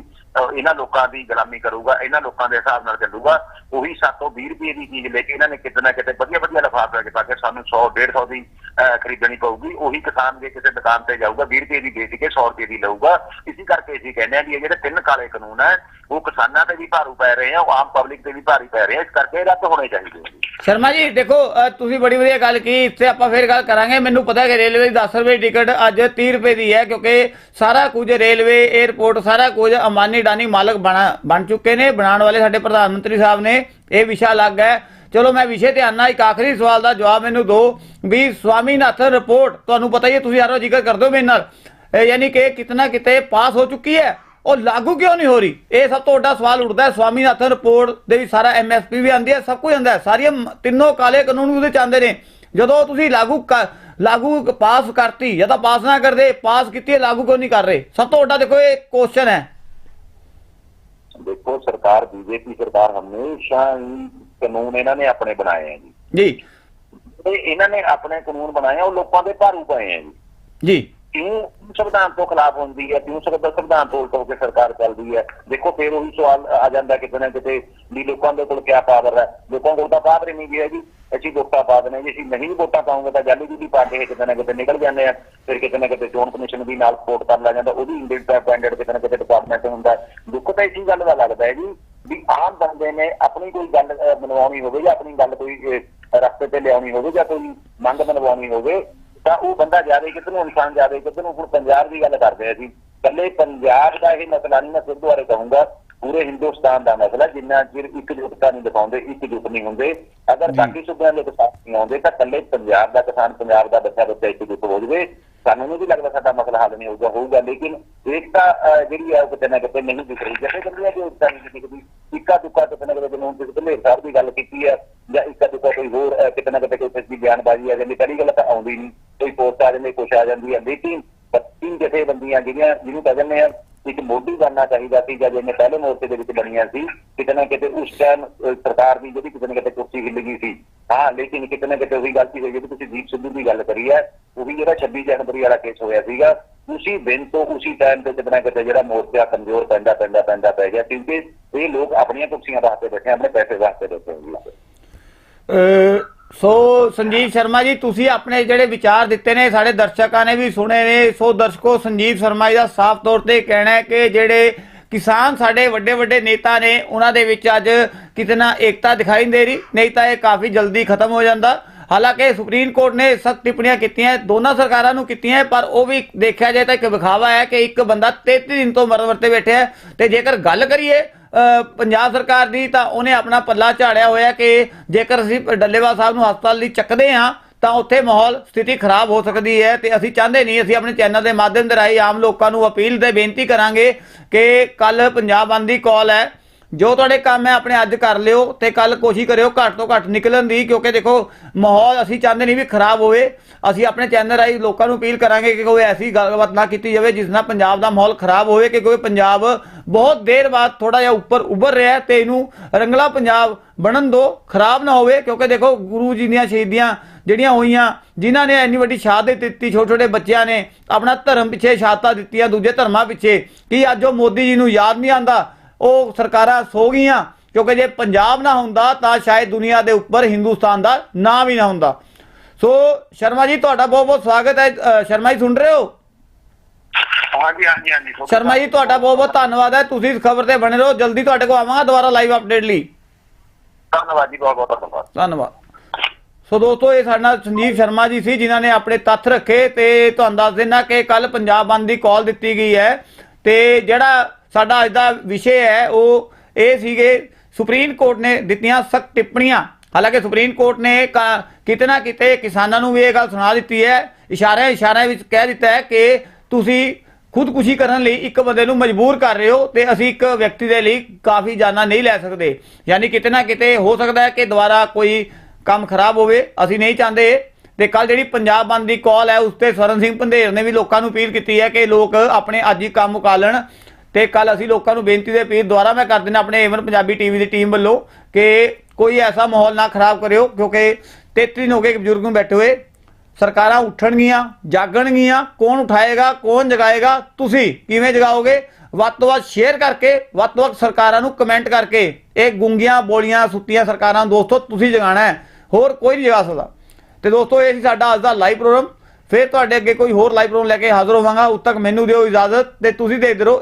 ਇਹਨਾਂ ਲੋਕਾਂ ਦੀ ਗੁਲਾਮੀ ਕਰੂਗਾ ਇਹਨਾਂ ਲੋਕਾਂ ਦੇ ਹਿਸਾਬ ਨਾਲ ਚੱਲੂਗਾ। ਉਹੀ 720 ਰੁਪਏ ਦੀ ਚੀਜ਼ ਲੈ ਕੇ ਇਹਨਾਂ ਨੇ ਕਿਤੇ ਨਾ ਕਿਤੇ ਵਧੀਆ ਵਧੀਆ ਲਿਫਾਫੇ ਕੇ ਪਾ ਕੇ ਸਾਨੂੰ 100 150 ਦੀ ਖਰੀਦਣੀ ਪਊਗੀ। ਉਹੀ ਕਿਸਾਨ ਜੇ ਕਿਸੇ ਦੁਕਾਨ ਤੇ ਜਾਊਗਾ 20 ਰੁਪਏ ਦੀ ਵੇਚ ਕੇ 100 ਰੁਪਏ ਦੀ ਲਊਗਾ। ਇਸੇ ਕਰਕੇ ਅਸੀਂ ਕਹਿੰਦੇ ਆ ਵੀ ਇਹ ਜਿਹੜੇ ਤਿੰਨ ਕਾਲੇ ਕਾਨੂੰਨ ਹੈ ਉਹ ਕਿਸਾਨਾਂ ਤੇ ਵੀ ਭਾਰੂ ਪੈ ਰਹੇ ਆ, ਉਹ ਆਮ ਪਬਲਿਕ ਤੇ ਵੀ ਭਾਰੀ ਪੈ ਰਹੇ ਆ। ਇਸ ਕਰਕੇ ਇਹ ਰੱਦ ਹੋਣੇ ਚਾਹੀਦੇ ਆ ਸ਼ਰਮਾ ਜੀ, ਦੇਖੋ ਤੁਸੀਂ ਬੜੀ ਵਧੀਆ ਗੱਲ ਕੀਤੀ ਇਸ ਤੇ ਆਪਾਂ ਫੇਰ ਗੱਲ ਕਰਾਂਗੇ। ਮੈਨੂੰ ਪਤਾ ਹੈ ਕਿ ਰੇਲਵੇ ਦੀ 10 ਰੁਪਏ ਟਿਕਟ ਅੱਜ 30 ਰੁਪਏ ਦੀ ਹੈ, ਕਿਉਂਕਿ ਸਾਰਾ ਕੁਝ ਰੇਲਵੇ 에ਅਰਪੋਰਟ ਸਾਰਾ ਕੁਝ ਅਮਾਨੀ ਡਾਨੀ ਮਾਲਕ ਬਣਾ, ਬਣ ਚੁੱਕੇ ਨੇ। ਬਣਾਉਣ ਵਾਲੇ ਸਾਡੇ ਪ੍ਰਧਾਨ ਮੰਤਰੀ ਸਾਹਿਬ ਨੇ ਇਹ ਵਿਸ਼ਾ ਅਲੱਗ ਹੈ। ਚਲੋ ਮੈਂ ਵਿਸ਼ੇ ਤੇ ਆਨਾ, ਇੱਕ ਆਖਰੀ ਸਵਾਲ ਦਾ ਜਵਾਬ ਮੈਨੂੰ ਦਿਓ ਵੀ ਸਵਾਮੀਨਾਥਨ ਰਿਪੋਰਟ ਤੁਹਾਨੂੰ ਪਤਾ ਹੀ ਹੈ, ਤੁਸੀਂ ਹਰ ਜ਼ਿਕਰ ਕਰਦੇ ਹੋ ਮੇਰੇ ਨਾਲ। ਯਾਨੀ ਕਿ ਕਿਤਨਾ ਕਿਤੇ ਪਾਸ ਹੋ ਚੁੱਕੀ ਹੈ। ਉਹ ਲਾਗੂ ਕਿਉਂ ਨਹੀਂ ਹੋ ਰਹੀ? ਇਹ ਸਭ ਤੋਂ ਵੱਡਾ ਸਵਾਲ ਉੱਠਦਾ ਹੈ, ਸਵਾਮੀਨਾਥਨ ਰਿਪੋਰਟ ਦੇ ਵੀ ਸਾਰਾ ਐਮਐਸਪੀ ਵੀ ਆਂਦੀ ਹੈ ਸਭ ਕੁਝ ਆਂਦਾ ਹੈ। ਸਾਰੀਆਂ ਤਿੰਨੋਂ ਕਾਲੇ ਕਾਨੂੰਨ ਉਹਦੇ ਚ ਨੇ। ਜਦੋਂ ਤੁਸੀਂ ਲਾਗੂ ਲਾਗੂ ਪਾਸ ਕਰਤੀ, ਜਾਂ ਤਾਂ ਪਾਸ ਨਾ ਕਰਦੇ, ਪਾਸ ਕੀਤੀ ਲਾਗੂ ਕਿਉਂ ਨਹੀਂ ਕਰ ਰਹੇ? ਸਭ ਤੋਂ ਵੱਡਾ ਦੇਖੋ, ਇਹ ਕੁਐਸਚਨ ਹੈ। ਦੇਖੋ, ਸਰਕਾਰ, ਬੀਜੇਪੀ ਸਰਕਾਰ ਹਮੇਸ਼ਾ ਕਾਨੂੰਨ ਇਹਨਾਂ ਨੇ ਆਪਣੇ ਬਣਾਏ ਆ ਜੀ। ਜੀ। ਤੇ ਇਹਨਾਂ ਨੇ ਆਪਣੇ ਕਾਨੂੰਨ ਬਣਾਏ ਆ ਉਹ ਲੋਕਾਂ ਦੇ ਭਾਰੂ ਪਏ ਆ ਜੀ। ਜੀ। ਕਿਉਂ ਸੰਵਿਧਾਨ ਤੋਂ ਖਿਲਾਫ ਹੁੰਦੀ ਹੈ ਕਿਉਂ ਸੰਵਿਧਾਨ ਤੋਂ ਉਲਟ ਹੋ ਕੇ ਸਰਕਾਰ ਚੱਲਦੀ ਹੈ ਦੇਖੋ ਫਿਰ ਉਹੀ ਸਵਾਲ ਆ ਜਾਂਦਾ ਕਿਤੇ ਨਾ ਕਿਤੇ ਵੀ ਲੋਕਾਂ ਦੇ ਕੋਲ ਕਿਆ ਪਾਵਰ ਹੈ ਲੋਕਾਂ ਕੋਲ ਤਾਂ ਪਾਵਰ ਨਹੀਂ ਜੀ ਹੈ ਜੀ ਅਸੀਂ ਵੋਟਾਂ ਪਾ ਦਿੰਦੇ ਜੀ। ਅਸੀਂ ਨਹੀਂ ਵੋਟਾਂ ਪਾਉਂਗੇ ਤਾਂ ਜਾਲੀ ਦੀ ਪਾਰਟੀ ਕਿਤੇ ਨਾ ਕਿਤੇ ਨਿਕਲ ਜਾਂਦੇ ਆ। ਫਿਰ ਕਿਤੇ ਨਾ ਕਿਤੇ ਚੋਣ ਕਮਿਸ਼ਨ ਵੀ ਨਾਲ ਸਪੋਰਟ ਕਰ ਲਿਆ ਜਾਂਦਾ। ਉਹਦੀ ਇੰਡੀਪੈਂਡੈਂਟ ਕਿਤੇ ਨਾ ਕਿਤੇ ਡਿਪਾਰਟਮੈਂਟ ਹੁੰਦਾ। ਦੁੱਖ ਤਾਂ ਇਸੇ ਗੱਲ ਦਾ ਲੱਗਦਾ ਹੈ ਜੀ। ਵੀ ਆਮ ਬੰਦੇ ਨੇ ਆਪਣੀ ਕੋਈ ਗੱਲ ਅਹ, ਮਨਵਾਉਣੀ ਹੋਵੇ ਜਾਂ ਆਪਣੀ ਗੱਲ ਕੋਈ ਰਸਤੇ ਤੇ ਲਿਆਉਣੀ ਹੋਵੇ ਜਾਂ ਕੋਈ ਮੰਗ ਮਨਵਾਉਣੀ ਹੋਵੇ ਤਾਂ ਉਹ ਬੰਦਾ ਜਾਵੇ ਕਿੱਧਰ ਨੂੰ ਇਨਸਾਨ ਜਾਵੇ ਕਿੱਧਰ ਨੂੰ ਹੁਣ ਪੰਜਾਬ ਦੀ ਗੱਲ ਕਰਦੇ ਆ ਜੀ ਕੱਲੇ ਪੰਜਾਬ ਦਾ ਇਹ ਮਸਲਾ ਨਹੀਂ ਮੈਂ ਸਿੱਧੂ ਬਾਰੇ ਕਹੂੰਗਾ। ਪੂਰੇ ਹਿੰਦੁਸਤਾਨ ਦਾ ਮਸਲਾ ਜਿੰਨਾ ਚਿਰ ਇਕਜੁੱਟਤਾ ਨਹੀਂ ਦਿਖਾਉਂਦੇ ਇਕਜੁੱਟ ਨਹੀਂ ਹੁੰਦੇ। ਅਗਰ। ਬਾਕੀ ਸੂਬਿਆਂ ਦੇ ਕਿਸਾਨ ਨਹੀਂ ਆਉਂਦੇ ਤਾਂ ਕੱਲੇ ਪੰਜਾਬ ਦਾ ਕਿਸਾਨ ਪੰਜਾਬ ਦਾ ਬੱਚਾ ਬੱਚਾ ਇਕਜੁੱਟ ਹੋ ਜਵੇ। ਸਾਨੂੰ ਨਹੀਂ ਵੀ ਲੱਗਦਾ ਸਾਡਾ ਮਸਲਾ ਹੱਲ ਨਹੀਂ ਹੋਊਗਾ ਹੋਊਗਾ ਲੇਕਿਨ ਏਕਤਾ ਜਿਹੜੀ ਹੈ ਉਹ ਕਿਤੇ ਨਾ ਕਿਤੇ ਨਹੀਂ ਦਿਖ ਰਹੀ। ਜਿਹੜੇ ਕਹਿੰਦੇ ਕਿ ਏਕਤਾ ਨਹੀਂ ਦਿਖਦੀ ਇੱਕਾ ਦੁੱਕਾ ਕਿਤੇ ਨਾ ਕਿਤੇ ਹੁਣ ਤੁਸੀਂ ਢਲੇਰ ਸਾਹਿਬ ਦੀ ਗੱਲ ਕੀਤੀ ਹੈ ਜਾਂ ਇੱਕਾ ਦੁੱਕਾ ਕੋਈ ਹੋਰ ਕਿਤੇ ਨਾ ਕਿਤੇ ਕੋਈ ਕਿਸੇ ਦੀ ਬਿਆਨਬਾਜ਼ੀ ਆ ਜਾਂਦੀ ਪਹਿਲੀ ਗੱਲ ਤਾਂ ਆਉਂਦੀ ਨਹੀਂ। ਕੋਈ ਪੋਸਟ ਆ ਜਾਂਦੀ ਕੁਛ ਆ ਜਾਂਦੀ ਹੈ ਲੇਕਿਨ 32 ਤਿੰਨ ਜਥੇਬੰਦੀਆਂ ਜਿਹੜੀਆਂ ਜਿਹਨੂੰ ਕਹਿੰਦੇ ਆ ਇੱਕ ਮੋਢੀ ਬਣਨਾ ਚਾਹੀਦਾ ਸੀ ਜਦ ਇਹਨੇ ਪਹਿਲੇ ਮੋਰਚੇ ਦੇ ਵਿੱਚ ਬਣੀਆਂ ਸੀ, ਕਿਤੇ ਨਾ ਕਿਤੇ ਉਸ ਟਾਈਮ ਸਰਕਾਰ ਦੀ ਜਿਹੜੀ ਕਿਤੇ ਨਾ ਕਿਤੇ ਕੁਰਸੀ ਹਿੱਲ ਗਈ ਸੀ। ਹਾਂ, ਲੇਕਿਨ ਕਿਤੇ ਨਾ ਕਿਤੇ ਉਹੀ ਗਲਤੀ ਹੋਈ ਜਿਹੜੀ ਤੁਸੀਂ ਦੀਪ ਸਿੱਧੂ ਦੀ ਗੱਲ ਕਰੀ ਹੈ, ਉਹ ਵੀ ਜਿਹੜਾ 26 ਜਨਵਰੀ ਵਾਲਾ ਕੇਸ ਹੋਇਆ ਸੀਗਾ ਉਸੇ ਦਿਨ ਤੋਂ ਉਸੇ ਟਾਈਮ ਤੇ ਕਿਤੇ ਨਾ ਕਿਤੇ ਜਿਹੜਾ ਮੋਰਚਾ ਕਮਜ਼ੋਰ ਪੈਂਦਾ ਪੈਂਦਾ ਪੈਂਦਾ ਪੈ ਗਿਆ, ਕਿਉਂਕਿ ਇਹ ਲੋਕ ਆਪਣੀਆਂ ਕੁਰਸੀਆਂ ਵਾਸਤੇ ਬੈਠੇ, ਆਪਣੇ ਪੈਸੇ ਵਾਸਤੇ ਬੈਠੇ। ਹੋਏ ਸੋ ਸੰਜੀਵ ਸ਼ਰਮਾ ਜੀ, ਤੁਸੀਂ ਆਪਣੇ ਜਿਹੜੇ ਵਿਚਾਰ ਦਿੱਤੇ ਨੇ, ਸਾਡੇ ਦਰਸ਼ਕਾਂ ਨੇ ਵੀ ਸੁਣੇ ਨੇ। ਸੋ ਦਰਸ਼ਕੋ, ਸੰਜੀਵ ਸ਼ਰਮਾ ਜੀ ਦਾ ਸਾਫ਼ ਤੌਰ ਤੇ ਕਹਿਣਾ ਹੈ ਕਿ ਜਿਹੜੇ ਕਿਸਾਨ ਸਾਡੇ ਵੱਡੇ ਵੱਡੇ ਨੇਤਾ ਨੇ, ਉਹਨਾਂ ਦੇ ਵਿੱਚ ਅੱਜ ਕਿਤੇ ਨਾ ਏਕਤਾ ਦਿਖਾਈ ਦੇ ਰਹੀ, ਨਹੀਂ ਤਾਂ ਇਹ ਕਾਫੀ ਜਲਦੀ ਖਤਮ ਹੋ ਜਾਂਦਾ। ਹਾਲਾਂਕਿ ਸੁਪਰੀਮ ਕੋਰਟ ਨੇ ਸਖਤ ਟਿੱਪਣੀਆਂ ਕੀਤੀਆਂ, ਦੋਨਾਂ ਸਰਕਾਰਾਂ ਨੂੰ ਕੀਤੀਆਂ, ਪਰ ਉਹ ਵੀ ਦੇਖਿਆ ਜਾਏ ਤਾਂ ਇੱਕ ਵਿਖਾਵਾ ਹੈ ਕਿ ਇੱਕ ਬੰਦਾ 33 ਦਿਨ ਤੋਂ ਮਰਨ ਵਰਤੇ ਬੈਠਿਆ ਹੈ। ਤੇ ਜੇਕਰ ਗੱਲ ਕਰੀਏ ਪੰਜਾਬ ਸਰਕਾਰ ਦੀ ਤਾਂ ਉਹਨੇ ਆਪਣਾ ਪੱਲਾ ਝਾੜਿਆ ਹੋਇਆ ਕਿ ਜੇਕਰ ਅਸੀਂ ਡੱਲੇਵਾਲ ਸਾਹਿਬ ਨੂੰ ਹਸਪਤਾਲ ਲਈ ਚੱਕਦੇ ਹਾਂ, ਤਾਂ ਉੱਥੇ ਮਾਹੌਲ ਸਥਿਤੀ ਖਰਾਬ ਹੋ ਸਕਦੀ ਹੈ ਤੇ ਅਸੀਂ ਚਾਹੁੰਦੇ ਨਹੀਂ, ਅਸੀਂ ਆਪਣੇ ਚੈਨਲ ਦੇ ਮਾਧਿਅਮ ਦੇ ਰਾਹੀਂ ਆਮ ਲੋਕਾਂ ਨੂੰ ਅਪੀਲ ਤੇ ਬੇਨਤੀ ਕਰਾਂਗੇ ਕਿ ਕੱਲ ਪੰਜਾਬ ਬੰਦ ਦੀ ਕਾਲ ਹੈ। ਜੋ ਤੁਹਾਡੇ ਕੰਮ ਹੈ ਆਪਣੇ ਅੱਜ ਕਰ ਲਿਓ ਤੇ ਕੱਲ ਕੋਸ਼ਿਸ਼ ਕਰਿਓ ਘੱਟ ਤੋਂ ਘੱਟ ਨਿਕਲਣ ਦੀ, ਕਿਉਂਕਿ ਦੇਖੋ, ਮਾਹੌਲ ਅਸੀਂ ਚਾਹੁੰਦੇ ਨਹੀਂ ਵੀ ਖਰਾਬ ਹੋਵੇ। ਅਸੀਂ ਆਪਣੇ ਚੈਨਲ ਰਾਹੀਂ ਲੋਕਾਂ ਨੂੰ ਅਪੀਲ ਕਰਾਂਗੇ ਕਿ ਕੋਈ ਐਸੀ ਗੱਲਬਾਤ ਨਾ ਕੀਤੀ ਜਾਵੇ ਜਿਸ ਨਾਲ ਪੰਜਾਬ ਦਾ ਮਾਹੌਲ ਖਰਾਬ ਹੋਵੇ ਕਿਉਂਕਿ ਪੰਜਾਬ ਬਹੁਤ ਦੇਰ ਬਾਅਦ ਥੋੜਾ ਜਿਹਾ ਉੱਪਰ ਉੱਭਰ ਰਿਹਾ ਹੈ ਤੇ ਇਹਨੂੰ ਰੰਗਲਾ ਪੰਜਾਬ ਬਣਨ ਦੋ, ਖਰਾਬ ਨਾ ਹੋਵੇ। ਕਿਉਂਕਿ ਦੇਖੋ, ਗੁਰੂ ਜੀ ਦੀਆਂ ਸ਼ਹੀਦੀਆਂ ਜਿਹੜੀਆਂ ਹੋਈਆਂ, ਜਿਨ੍ਹਾਂ ਨੇ ਇੰਨੀ ਵੱਡੀ ਸ਼ਹਾਦਤ ਦਿੱਤੀ ਛੋਟੇ ਛੋਟੇ ਬੱਚਿਆਂ ਨੇ ਆਪਣਾ ਧਰਮ ਪਿੱਛੇ ਸ਼ਹਾਦਤਾਂ ਦਿੱਤੀਆਂ, ਦੂਜੇ ਧਰਮਾਂ ਪਿੱਛੇ, ਕੀ ਅੱਜ ਉਹ ਮੋਦੀ ਜੀ ਨੂੰ ਯਾਦ ਨਹੀਂ ਆਂਦਾ ਉਹ ਸਰਕਾਰਾਂ ਸੋ ਗਈਆਂ ਕਿਉਂਕਿ ਜੇ ਪੰਜਾਬ ਨਾ ਹੁੰਦਾ ਤਾਂ ਸ਼ਾਇਦ ਦੁਨੀਆ ਦੇ ਉੱਪਰ ਹਿੰਦੁਸਤਾਨ ਦਾ ਨਾਂ ਵੀ ਨਾ ਹੁੰਦਾ। ਸੋ ਸ਼ਰਮਾ ਜੀ ਤੁਹਾਡਾ ਬਹੁਤ ਬਹੁਤ ਸਵਾਗਤ ਹੈ। ਸ਼ਰਮਾ ਜੀ ਸੁਣ ਰਹੇ ਹੋ? ਹਾਂਜੀ ਹਾਂਜੀ ਹਾਂਜੀ ਸ਼ਰਮਾ ਜੀ ਤੁਹਾਡਾ ਬਹੁਤ ਬਹੁਤ ਧੰਨਵਾਦ ਹੈ। ਤੁਸੀਂ ਇਸ ਖਬਰ ਤੇ ਬਣੇ ਰਹੋ। ਜਲਦੀ ਤੁਹਾਡੇ ਕੋਲ ਆਵਾਂਗਾ ਦੁਬਾਰਾ ਲਾਈਵ ਅਪਡੇਟ ਲਈ। ਧੰਨਵਾਦ ਜੀ ਬਹੁਤ ਬਹੁਤ ਧੰਨਵਾਦ। ਧੰਨਵਾਦ। ਸੋ ਦੋਸਤੋ ਇਹ ਸਾਡਾ ਸੰਜੀਵ ਸ਼ਰਮਾ ਜੀ ਸੀ ਜਿਨ੍ਹਾਂ ਨੇ ਆਪਣੇ ਤੱਥ ਰੱਖੇ ਤੇ ਤੁਹਾਨੂੰ ਦੱਸ ਦੇਣਾ ਕਿ ਕੱਲ ਪੰਜਾਬ ਬੰਦ ਦੀ ਕਾਲ ਦਿੱਤੀ ਗਈ ਹੈ ਤੇ ਜਿਹੜਾ ਸਾਡਾ ਅੱਜ ਦਾ ਵਿਸ਼ੇ ਹੈ, ਉਹ ਇਹ ਸੀਗੇ ਸੁਪਰੀਮ ਕੋਰਟ ਨੇ ਦਿੱਤੀਆਂ ਸਖਤ ਟਿੱਪਣੀਆਂ। ਹਾਲਾਂਕਿ ਸੁਪਰੀਮ ਕੋਰਟ ਨੇ ਕਾ- ਕਿਤੇ ਨਾ ਕਿਤੇ ਕਿਸਾਨਾਂ ਨੂੰ ਵੀ ਇਹ ਗੱਲ ਸੁਣਾ ਦਿੱਤੀ ਹੈ। ਇਸ਼ਾਰੇ ਇਸ਼ਾਰੇ ਵਿੱਚ ਕਹਿ ਦਿੱਤਾ ਹੈ ਕਿ ਤੁਸੀਂ ਖੁਦਕੁਸ਼ੀ ਕਰਨ ਲਈ ਇੱਕ ਬੰਦੇ ਨੂੰ ਮਜਬੂਰ ਕਰ ਰਹੇ ਹੋ ਤੇ ਅਸੀਂ ਇੱਕ ਵਿਅਕਤੀ ਦੇ ਲਈ ਕਾਫੀ ਜਾਨਾਂ ਨਹੀਂ ਲੈ ਸਕਦੇ। ਯਾਨੀ ਕਿਤੇ ਨਾ ਕਿਤੇ ਹੋ ਸਕਦਾ ਹੈ ਕਿ ਦੁਬਾਰਾ ਕੋਈ ਕੰਮ ਖਰਾਬ ਹੋਵੇ, ਅਸੀਂ ਨਹੀਂ ਚਾਹੁੰਦੇ। ਤੇ ਕੱਲ ਜਿਹੜੀ ਪੰਜਾਬ ਬੰਦ ਦੀ ਕਾਲ ਹੈ, ਉਸ ਤੇ ਸਵਰਨ ਸਿੰਘ ਪੰਧੇਰ ਨੇ ਵੀ ਲੋਕਾਂ ਨੂੰ ਅਪੀਲ ਕੀਤੀ ਹੈ ਕਿ ਲੋਕ ਆਪਣੇ ਅੱਜ ਹੀ ਕੰਮ ਮੁਕਾ ਲੈਣ। ਤੇ ਕੱਲ ਅਸੀਂ ਲੋਕਾਂ ਨੂੰ ਬੇਨਤੀ ਦੇ ਅਪੀਲ ਦੁਆਰਾ ਮੈਂ ਕਰ ਦਿੰਦਾ ਆਪਣੇ ਏਵਨ ਪੰਜਾਬੀ ਟੀਵੀ ਦੀ ਟੀਮ ਵੱਲੋਂ ਕਿ ਕੋਈ ਐਸਾ ਮਾਹੌਲ ਨਾ ਖਰਾਬ ਕਰਿਓ, ਕਿਉਂਕਿ 33 ਦਿਨ ਹੋ ਗਏ ਬਜ਼ੁਰਗ ਨੂੰ ਬੈਠੇ ਹੋਏ। ਸਰਕਾਰਾਂ ਉੱਠਣਗੀਆਂ, ਜਾਗਣਗੀਆਂ, ਕੌਣ ਉਠਾਏਗਾ, ਕੌਣ ਜਗਾਏਗਾ, ਤੁਸੀਂ ਕਿਵੇਂ ਜਗਾਓਗੇ? ਵੱਧ ਤੋਂ ਵੱਧ ਸ਼ੇਅਰ ਕਰਕੇ, ਵੱਧ ਤੋਂ ਵੱਧ ਸਰਕਾਰਾਂ ਨੂੰ ਕਮੈਂਟ ਕਰਕੇ, ਇਹ ਗੁੰਗੀਆਂ, ਬੋਲੀਆਂ, ਸੁੱਤੀਆਂ ਸਰਕਾਰਾਂ ਨੂੰ ਦੋਸਤੋ, ਤੁਸੀਂ ਜਗਾਣਾ ਹੈ, ਹੋਰ ਕੋਈ ਨਹੀਂ ਜਗਾ ਸਕਦਾ। ਤੇ ਦੋਸਤੋ, ਇਹ ਸੀ ਸਾਡਾ ਅੱਜ ਦਾ ਲਾਈਵ ਪ੍ਰੋਗਰਾਮ ਫਿਰ ਤੁਹਾਡੇ ਅੱਗੇ ਕੋਈ ਹੋਰ ਲਾਈਵ ਪ੍ਰੋਗਰਾਮ ਲੈ ਕੇ ਹਾਜ਼ਰ ਹੋਵਾਂਗਾ, ਉਦ ਤੱਕ ਮੈਨੂੰ ਦਿਓ ਇਜਾਜ਼ਤ ਤੇ ਤੁਸੀਂ ਦੇਖਦੇ ਰਹੋ।